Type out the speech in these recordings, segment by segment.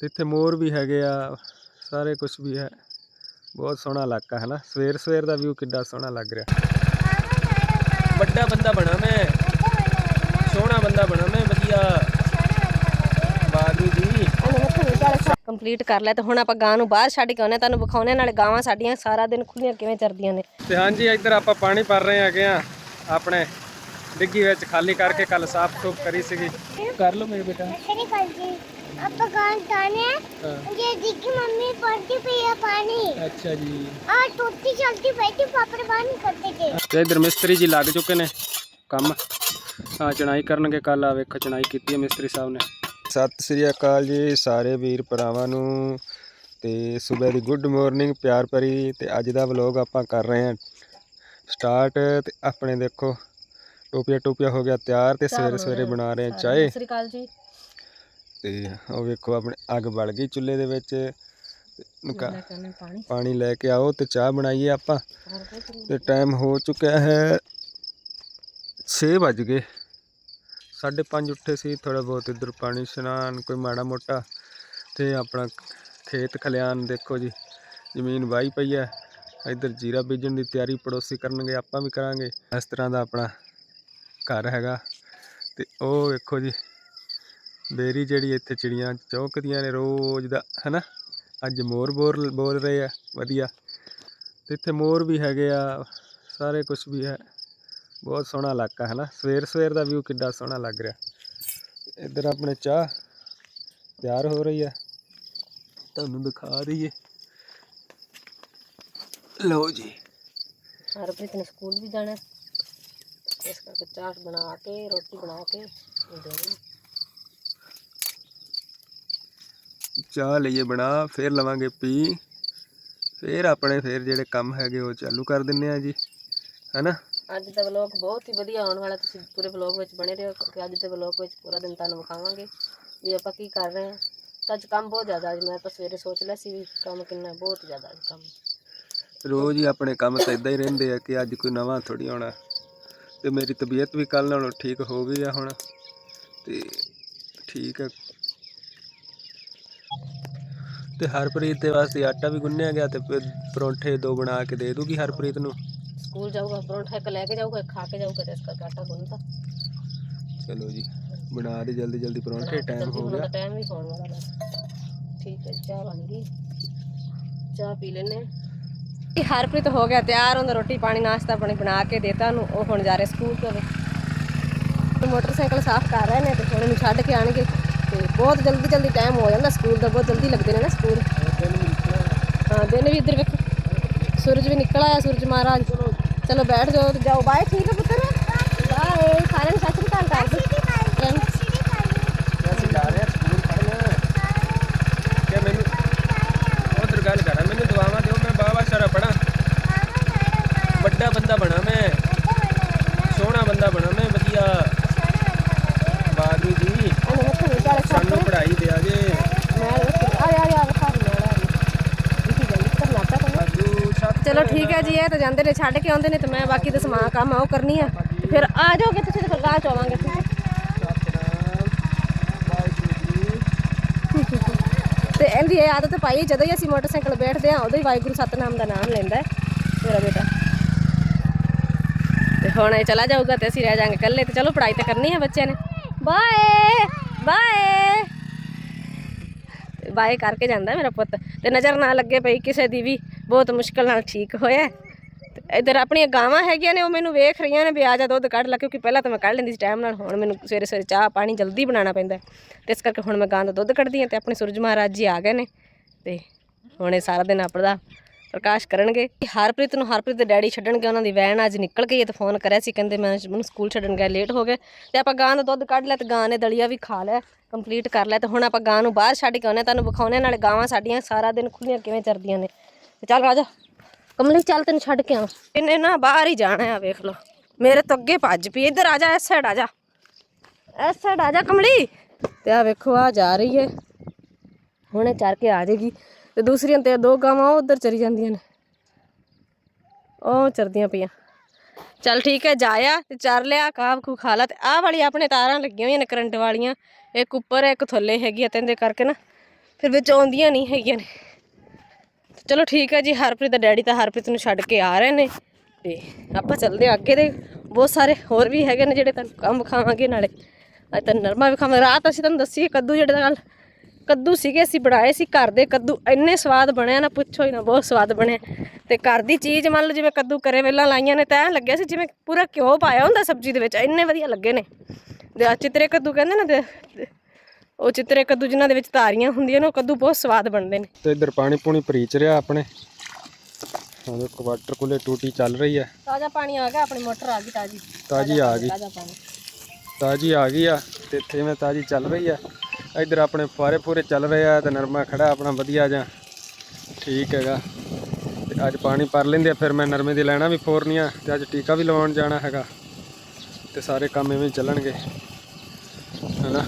ਤੇ ਇੱਥੇ ਮੋਰ ਵੀ ਹੈਗੇ ਆ ਸਾਰੇ ਕੁਝ ਵੀ ਹੈ। ਬਹੁਤ ਸੋਹਣਾ ਇਲਾਕਾ ਹੈ ਨਾ। ਸਵੇਰ ਸਵੇਰ ਦਾ ਵਿਊ ਕਿੱਡਾ ਸੋਹਣਾ ਲੱਗ ਰਿਹਾ। ਵੱਡਾ ਬੰਦਾ ਬਣਾ ਮੈਂ। ਸੋਹਣਾ ਬੰਦਾ ਬਣਾ ਮੈਂ ਵਧੀਆ। ਬਾਗੂ ਜੀ ਕੰਪਲੀਟ ਕਰ ਲਿਆ ਤੇ ਹੁਣ ਆਪਾਂ ਗਾਂ ਨੂੰ ਬਾਹਰ ਛੱਡ ਕੇ ਆਉਨੇ ਤੁਹਾਨੂੰ ਵਿਖਾਉਨੇ ਨਾਲੇ ਗਾਵਾਂ ਸਾਡੀਆਂ ਸਾਰਾ ਦਿਨ ਖੁੱਲੀਆਂ ਕਿਵੇਂ ਚਰਦੀਆਂ ਨੇ। ਤੇ ਹਾਂਜੀ ਇੱਧਰ ਆਪਾਂ ਪਾਣੀ ਭਰ ਰਹੇ ਹੈਗੇ ਆ ਆਪਣੇ ਡਿੱਗੀ ਵਿੱਚ ਖਾਲੀ ਕਰਕੇ ਕੱਲ ਸਾਫ਼ ਸੁਫ ਕਰੀ ਸੀਗੀ। ਕਰ ਲਓ ਮੇਰੇ ਬੇਟਾ। ਮਿਸਤਰੀ ਜੀ ਲੱਗ ਚੁੱਕੇ ਨੇ ਕੰਮ। ਆ ਚਣਾਈ ਕਰਨਗੇ ਕੱਲ ਆ ਵੇਖੋ ਚਣਾਈ ਕੀਤੀ ਹੈ ਮਿਸਤਰੀ ਸਾਹਿਬ ਨੇ। ਸਤਿ ਸ੍ਰੀ ਅਕਾਲ ਜੀ ਸਾਰੇ ਵੀਰ ਭਰਾਵਾਂ ਨੂੰ ਤੇ ਸਵੇਰ ਦੀ ਗੁੱਡ ਮਾਰਨਿੰਗ ਪਿਆਰ ਭਰੀ ਤੇ ਅੱਜ ਦਾ ਵਲੌਗ ਆਪਾਂ ਕਰ ਰਹੇ ਹਾਂ। ਸਟਾਰਟ ਤੇ ਆਪਣੇ ਦੇਖੋ ਟੋਪੀਆ ਟੋਪੀਆ ਹੋ ਗਿਆ ਤਿਆਰ ਤੇ ਸਵੇਰੇ ਸਵੇਰੇ ਬਣਾ ਰਹੇ ਹਾਂ ਸਤਿ ਸ੍ਰੀ ਅਕਾਲ ਜੀ। ਤੇ ਉਹ ਵੇਖੋ ਆਪਣੇ ਅੱਗ ਬਲ ਗਈ ਚੁੱਲ੍ਹੇ ਦੇ ਵਿੱਚ। ਨੁਕਾ- ਪਾਣੀ। ਲੈ ਕੇ ਆਓ ਤੇ ਚਾਹ ਬਣਾਈਏ ਆਪਾਂ। ਤੇ ਟਾਈਮ ਹੋ ਚੁੱਕਿਆ ਹੈ 6 ਵੱਜ ਗਏ। 5:30 ਉੱਠੇ ਸੀ ਥੋੜਾ ਬਹੁਤ ਇੱਧਰ ਪਾਣੀ ਇਸ਼ਨਾਨ ਕੋਈ ਮਾੜਾ ਮੋਟਾ। ਤੇ ਆਪਣਾ ਖੇਤ ਖਲਿਆਣ ਦੇਖੋ ਜੀ ਜ਼ਮੀਨ ਵਾਹੀ ਪਈ ਹੈ। ਇੱਧਰ ਜੀਰਾ ਬੀਜਣ ਦੀ ਤਿਆਰੀ ਪੜੋਸੀ ਕਰਨਗੇ ਆਪਾਂ ਵੀ ਕਰਾਂਗੇ। ਇਸ ਤਰ੍ਹਾਂ ਦਾ ਆਪਣਾ ਘਰ ਹੈਗਾ। ਤੇ ਉਹ ਵੇਖੋ ਜੀ ਬੇਰੀ ਜਿਹੜੀ ਇੱਥੇ ਚਿੜੀਆਂ ਚੌਂਕਦੀਆਂ ਨੇ ਰੋਜ਼ ਦਾ, ਹੈਨਾ? ਅੱਜ ਮੋਰ ਬੋਲ ਬੋਲ ਰਹੇ ਆ, ਵਧੀਆ। ਤੇ ਇੱਥੇ ਮੋਰ ਵੀ ਹੈਗੇ ਆ, ਸਾਰੇ ਕੁਝ ਵੀ ਹੈ। ਬਹੁਤ ਸੋਹਣਾ ਇਲਾਕਾ ਹੈ ਨਾ ਸਵੇਰ ਸਵੇਰ ਦਾ ਵਿਊ ਕਿੱਡਾ ਸੋਹਣਾ ਲੱਗ ਰਿਹਾ। ਇੱਧਰ ਆਪਣੇ ਚਾਹ ਤਿਆਰ ਹੋ ਰਹੀ ਹੈ ਤੁਹਾਨੂੰ ਦਿਖਾ ਰਹੀ ਹੈ ਲਓ ਜੀ। ਹਰਪ੍ਰੀਤ ਨੇ ਸਕੂਲ ਵੀ ਜਾਣਾ। ਇਸ ਕਰਕੇ ਚਾਟ ਬਣਾ ਕੇ, ਰੋਟੀ ਬਣਾ ਕੇ ਦੇਣੀ ਚਾਹ ਲਈਏ ਬਣਾ ਫੇਰ ਲਵਾਂਗੇ ਪੀ। ਫੇਰ ਆਪਣੇ ਫੇਰ ਜਿਹੜੇ ਕੰਮ ਹੈਗੇ ਉਹ ਚਾਲੂ ਕਰ ਦਿੰਨੇ ਆ ਜੀ ਹੈਨਾ? ਅੱਜ ਦਾ ਵਲੌਗ ਬਹੁਤ ਹੀ ਵਧੀਆ ਆਉਣ ਵਾਲਾ ਤੁਸੀਂ ਪੂਰੇ ਵਲੌਗ ਵਿੱਚ ਬਣੇ ਰਹੋ ਕਿਉਂਕਿ ਅੱਜ ਦੇ ਵਲੌਗ ਵਿੱਚ ਪੂਰਾ ਦਿਨ ਤੁਹਾਨੂੰ ਵਿਖਾਵਾਂਗੇ ਵੀ ਆਪਾਂ ਕੀ ਕਰ ਰਹੇ ਹਾਂ। ਤਾਂ ਅੱਜ ਕੰਮ ਬਹੁਤ ਜ਼ਿਆਦਾ ਅੱਜ ਮੈਂ ਤਾਂ ਸਵੇਰੇ ਸੋਚ ਲਿਆ ਸੀ ਵੀ ਕੰਮ ਕਿੰਨਾ ਬਹੁਤ ਜ਼ਿਆਦਾ ਅੱਜ ਕੰਮ। ਰੋਜ਼ ਹੀ ਆਪਣੇ ਕੰਮ ਤਾਂ ਇਦਾਂ ਹੀ ਰਹਿੰਦੇ ਆ ਕਿ ਅੱਜ ਕੋਈ ਨਵਾਂ ਥੋੜੀ ਆਉਣਾ। ਤੇ ਮੇਰੀ ਤਬੀਅਤ ਵੀ ਕੱਲ ਨਾਲੋਂ ਠੀਕ ਹੋ ਗਈ ਆ ਹੁਣ ਤੇ ਠੀਕ ਹੈ ਤੇ ਹਰਪ੍ਰੀਤ ਦੇ ਵਾਸਤੇ ਆਟਾ ਵੀ ਗੁੰਨਿਆ ਗਿਆ ਤੇ ਫਿਰ ਪਰੌਂਠੇ ਦੋ ਬਣਾ ਕੇ ਦੇ ਦੂਗੀ ਹਰਪ੍ਰੀਤ ਨੂੰ? ਸਕੂਲ ਜਾਊਗਾ ਪਰੌਂਠਾ ਇੱਕ ਲੈ ਕੇ ਜਾਊਗਾ ਇੱਕ ਖਾ ਕੇ ਜਾਊਗਾ ਤੇ ਇਸ ਕਰਕੇ ਆਟਾ ਗੁੰਨਤਾ। ਚਲੋ ਜੀ ਬਣਾ ਦੇ ਜਲਦੀ ਜਲਦੀ ਪਰੌਂਠੇ ਟਾਈਮ ਹੋ ਗਿਆ। ਟਾਈਮ ਵੀ ਹੋਣ ਵਾਲਾ ਬਸ। ਠੀਕ ਹੈ ਚਾਹ ਬਣ ਗਈ। ਚਾਹ ਪੀ ਲੈਨੇ ਇਹ ਹਰਪ੍ਰੀਤ ਹੋ ਗਿਆ ਤਿਆਰ ਉਹਨੇ ਰੋਟੀ ਪਾਣੀ ਨਾਸ਼ਤਾ ਪਾਣੀ ਬਣਾ ਕੇ ਦੇਤਾ ਉਹਨੂੰ ਉਹ ਹੁਣ ਜਾ ਰਿਹਾ ਸਕੂਲ ਤੋਂ ਤੇ ਮੋਟਰਸਾਈਕਲ ਸਾਫ਼ ਕਰ ਰਹੇ ਨੇ ਤੇ ਹੁਣ ਇਹਨੂੰ ਛੱਡ ਕੇ ਆਣਗੇ ਤੇ ਬਹੁਤ ਜਲਦੀ ਜਲਦੀ ਟਾਈਮ ਹੋ ਜਾਂਦਾ ਸਕੂਲ ਦਾ ਬਹੁਤ ਜਲਦੀ ਲੱਗਦੇ ਨੇ ਨਾ ਸਕੂਲ ਹਾਂ ਦਿਨ ਵੀ ਇੱਧਰ ਵੇਖੋ। ਸੂਰਜ ਵੀ ਨਿਕਲ ਆਇਆ ਸੂਰਜ ਮਹਾਰਾਜ। ਚਲੋ ਬੈਠ ਜਾਓ ਤੇ ਜਾਓ। ਬਾਏ ਠੀਕ ਹੈ ਪੁੱਤਰ। ਬਾਏ ਸਾਰਿਆਂ ਨੂੰ ਸਤਿ ਸ੍ਰੀ ਅਕਾਲ ਕਰ ਦਿਓ। Friends, ਅਸੀਂ ਜਾ ਰਹੇ ਹਾਂ ਸਕੂਲ ਪੜ੍ਹਨ। ਕਿ ਮੈਨੂੰ ਉਧਰ ਗੱਲ ਕਰਾਂ ਮੈਨੂੰ ਦੁਆਵਾਂ ਦਿਓ ਮੈਂ ਬਾਬਾ ਸਾਰਾ ਪੜਾਂ ਵੱਡਾ ਬੰਦਾ ਬਣਾ ਮੈਂ। ਸੋਹਣਾ ਬੰਦਾ ਬਣਾ ਮੈਂ ਵਧੀਆ ਬਾਗੂ ਜੀ ਇਹਨੂੰ ਮੱਥੇ ਨਹੀਂ ਚਾਲੇ ਜੇ। ਚਲੋ ਠੀਕ ਹੈ ਜੀ ਇਹ ਤਾਂ ਜਾਂਦੇ ਨੇ ਛੱਡ ਕੇ ਆਉਂਦੇ ਨੇ ਤੇ ਮੈਂ ਬਾਕੀ ਦਾ ਸਮਾਨ ਕੰਮ ਆ ਉਹ ਕਰਨੀ ਆ। ਫਿਰ ਆ ਜਾਓਗੇ ਤੁਸੀਂ ਤੇ ਫਿਰ ਰਾਹ ਚ ਆਵਾਂਗੇ। ਠੀਕ ਹੈ ਤੇ ਇਹਦੀ ਇਹ ਆਦਤ ਪਾਈ ਜਦੋਂ ਹੀ ਅਸੀਂ ਮੋਟਰਸਾਈਕਲ ਬੈਠਦੇ ਆ ਉਦੋਂ ਹੀ ਵਾਹਿਗੁਰੂ ਸਤਨਾਮ ਦਾ ਨਾਮ ਲੈਂਦਾ ਮੇਰਾ ਬੇਟਾ। ਤੇ ਹੁਣ ਇਹ ਚਲਾ ਜਾਊਗਾ ਤੇ ਅਸੀਂ ਰਹਿ ਜਾਾਂਗੇ ਇਕੱਲੇ ਤੇ ਚਲੋ ਪੜ੍ਹਾਈ ਤੇ ਕਰਨੀ ਹੈ ਬੱਚਿਆਂ ਨੇ। Bye bye. ਬਾਏ ਕਰਕੇ ਜਾਂਦਾ ਮੇਰਾ ਪੁੱਤ। ਤੇ ਨਜ਼ਰ ਨਾ ਲੱਗੇ ਪਈ ਕਿਸੇ ਦੀ ਵੀ। ਬਹੁਤ ਮੁਸ਼ਕਲ ਨਾਲ ਠੀਕ ਹੋਇਆ। ਤੇ ਇਧਰ ਆਪਣੀਆਂ ਗਾਵਾਂ ਹੈਗੀਆਂ ਨੇ, ਉਹ ਮੈਨੂੰ ਵੇਖ ਰਹੀਆਂ ਨੇ ਵੀ ਆ ਜਾ ਦੁੱਧ ਕੱਢ ਲੈ, ਕਿਉਂਕਿ ਪਹਿਲਾਂ ਤਾਂ ਮੈਂ ਕੱਢ ਲੈਂਦੀ ਸੀ ਟਾਈਮ ਨਾਲ, ਹੁਣ ਮੈਨੂੰ ਸਵੇਰੇ ਸਵੇਰੇ ਚਾਹ ਪਾਣੀ ਜਲਦੀ ਬਣਾਉਣਾ ਪੈਂਦਾ। ਹੈ। ਤੇ ਇਸ ਕਰਕੇ ਹੁਣ ਮੈਂ ਗਾਂ ਦਾ ਦੁੱਧ ਕੱਢਦੀ ਹਾਂ ਤੇ ਆਪਣੇ ਸੂਰਜ ਮਹਾਰਾਜ ਜੀ ਆ ਗਏ ਨੇ। ਤੇ ਹੁਣ ਇਹ ਸਾਰਾ ਦਿਨ ਆਪਣਾ ਪ੍ਰਕਾਸ਼ ਕਰਨਗੇ। ਹਰਪ੍ਰੀਤ ਨੂੰ ਹਰਪ੍ਰੀਤ ਦੇ ਡੈਡੀ ਛੱਡਣਗੇ, ਉਹਨਾਂ ਦੀ ਵੈਨ ਅੱਜ ਨਿਕਲ ਗਈ ਹੈ ਤੇ ਫੋਨ ਕਰਿਆ ਸੀ, ਕਹਿੰਦੇ ਮੈਂ ਮੈਨੂੰ ਸਕੂਲ ਛੱਡਣ ਗਿਆ ਲੇਟ ਹੋ ਗਏ। ਤੇ ਆਪਾਂ ਗਾਂ ਦਾ ਦੁੱਧ ਕੱਢ ਲਿਆ ਤੇ ਗਾਂ ਨੇ ਦਲੀਆ ਵੀ ਖਾ ਲਿਆ। ਕੰਪਲੀਟ ਕਰ ਲਿਆ ਤੇ ਹੁਣ ਆਪਾਂ ਗਾਂ ਨੂੰ ਬਾਹਰ ਛੱਡ ਕੇ ਆਉਨੇ ਤੁਹਾਨੂੰ ਵਿਖਾਉਨੇ ਨਾਲੇ ਗਾਵਾਂ ਸਾਡੀਆਂ ਸਾਰਾ ਦਿਨ ਖੁੱਲੀਆਂ ਕਿਵੇਂ ਚਰਦੀਆਂ ਨੇ। ਤੇ ਚੱਲ ਰਾਜਾ ਕਮਲੀ ਚੱਲ ਤੈਨੂੰ ਛੱਡ ਕੇ ਆਵਾਂ। ਇਹਨੇ ਨਾ ਬਾਹਰ ਹੀ ਜਾਣਾ ਆ, ਵੇਖ ਲਓ। ਮੇਰੇ ਤੋਂ ਅੱਗੇ ਭੱਜ ਪਈ। ਇੱਧਰ ਆ ਜਾ, ਇਸ ਸਾਈਡ ਆ ਜਾ। ਇਸ ਸਾਈਡ ਆ ਜਾ ਕਮਲੀ। ਤੇ ਆ ਵੇਖੋ ਆ ਜਾ ਰਹੀ ਹੈ। ਹੁਣੇ ਚਰ ਕੇ ਆ ਜਾਏਗੀ। ਤੇ ਦੂਸਰੀਆਂ ਤੇ ਦੋ ਗਾਵਾਂ, ਉਹ ਉਧਰ ਚਰੀ ਜਾਂਦੀਆਂ ਨੇ। ਉਹ ਚਰਦੀਆਂ ਪਈਆਂ। ਚੱਲ ਠੀਕ ਹੈ ਜਾਇਆ ਤੇ ਚਰ ਲਿਆ ਕਾਬ ਖੂ ਖਾ ਲਾ ਤੇ ਆਹ ਵਾਲੀ ਆਪਣੇ ਤਾਰਾਂ ਲੱਗੀਆਂ ਹੋਈਆਂ ਨੇ ਕਰੰਟ ਵਾਲੀਆਂ, ਇੱਕ ਉੱਪਰ, ਇੱਕ ਥੱਲੇ ਹੈਗੀ ਆ ਤੈਨੂੰ ਕਰਕੇ ਨਾ ਫਿਰ ਵਿੱਚ ਆਉਂਦੀਆਂ ਨਹੀਂ ਹੈਗੀਆਂ ਨੇ। ਚਲੋ ਠੀਕ ਹੈ ਜੀ, ਹਰਪ੍ਰੀਤ ਦਾ ਡੈਡੀ ਤਾਂ ਹਰਪ੍ਰੀਤ ਨੂੰ ਛੱਡ ਕੇ ਆ ਰਹੇ ਨੇ ਤੇ ਆਪਾਂ ਚੱਲਦੇ ਹਾਂ ਅੱਗੇ ਦੇ, ਬਹੁਤ ਸਾਰੇ ਹੋਰ ਵੀ ਹੈਗੇ ਨੇ ਜਿਹੜੇ ਤੁਹਾਨੂੰ ਕੰਮ ਖਾਵਾਂਗੇ ਨਾਲੇ। ਅੱਜ ਤਾਂ ਨਰਮਾ ਵੀ ਖਾਵਾਂਗੇ ਰਾਤ ਅਸੀਂ ਤੁਹਾਨੂੰ ਦੱਸੀ ਕੱਦੂ ਜਿਹੜੇ ਦਾ ਗੱਲ ਕੱਦੂ ਸੀਗੇ ਅਸੀਂ ਬਣਾਏ ਸੀ ਘਰ ਦੇ ਕੱਦੂ। ਇੰਨੇ ਸਵਾਦ ਬਣਿਆ ਨਾ ਪੁੱਛੋ ਹੀ ਨਾ ਬਹੁਤ ਸਵਾਦ ਬਣਿਆ। ਤੇ ਘਰ ਦੀ ਚੀਜ਼ ਮੰਨ ਲਓ ਜਿਵੇਂ ਕੱਦੂ ਕਰੇ ਵੇਲਾਂ ਲਾਈਆਂ ਨੇ ਤਾਂ ਲੱਗਿਆ ਸੀ ਜਿਵੇਂ ਪੂਰਾ ਘਿਓ ਪਾਇਆ ਹੁੰਦਾ ਸਬਜ਼ੀ ਦੇ ਵਿੱਚ। ਇੰਨੇ ਵਧੀਆ ਲੱਗੇ ਨੇ। ਤੇ ਆਹ ਚਿੱਤਰੇ ਕੱਦੂ ਕਹਿੰਦੇ ਨਾ ਤੇ ਉਹ ਚਿੱਤਰੇ ਕੱਦੂ ਜਿਨ੍ਹਾਂ ਦੇ ਵਿੱਚ ਧਾਰੀਆਂ ਹੁੰਦੀਆਂ ਨੇ ਉਹ ਕੱਦੂ ਬਹੁਤ ਸਵਾਦ ਬਣਦੇ ਨੇ। ਤੇ ਇੱਧਰ ਪਾਣੀ ਪੂਣੀ ਭਰੀਚ ਰਿਹਾ ਆਪਣੇ। ਹਾਂ ਦੇਖੋ ਵਾਟਰ ਕੂਲਰ ਟੂਟੀ ਚੱਲ ਰਹੀ ਹੈ। ਤਾਜ਼ਾ ਪਾਣੀ ਆ ਗਿਆ ਆਪਣੀ ਮੋਟਰ ਆ ਗਈ ਤਾਜ਼ੀ। ਤਾਜੀ ਆ ਗਈ। ਤਾਜ਼ਾ ਪਾਣੀ। ਤਾਜੀ ਆ ਗਈ ਆ ਤੇ ਇੱਥੇ ਮੈਂ ਤਾਜੀ ਚੱਲ ਰਹੀ ਆ ਇੱਧਰ ਆਪਣੇ ਫੁਆਰੇ ਪੂਰੇ ਚੱਲ ਰਹੇ ਆ ਤੇ ਨਰਮਾ ਖੜਾ ਆਪਣਾ ਵਧੀਆ ਜਾਂ ਠੀਕ ਹੈਗਾ। ਤੇ ਅੱਜ ਪਾਣੀ ਭਰ ਲੈਂਦੇ ਆ ਫਿਰ ਮੈਂ ਨਰਮੇ ਦੀ ਲੈਣਾ ਵੀ ਫੋਰਨੀ ਆ ਤੇ ਅੱਜ ਟੀਕਾ ਵੀ ਲਵਾਉਣ ਜਾਣਾ ਹੈਗਾ। ਤੇ ਸਾਰੇ ਕੰਮ ਐਵੇਂ ਹੀ ਚੱਲਣਗੇ। ਹੈਨਾ?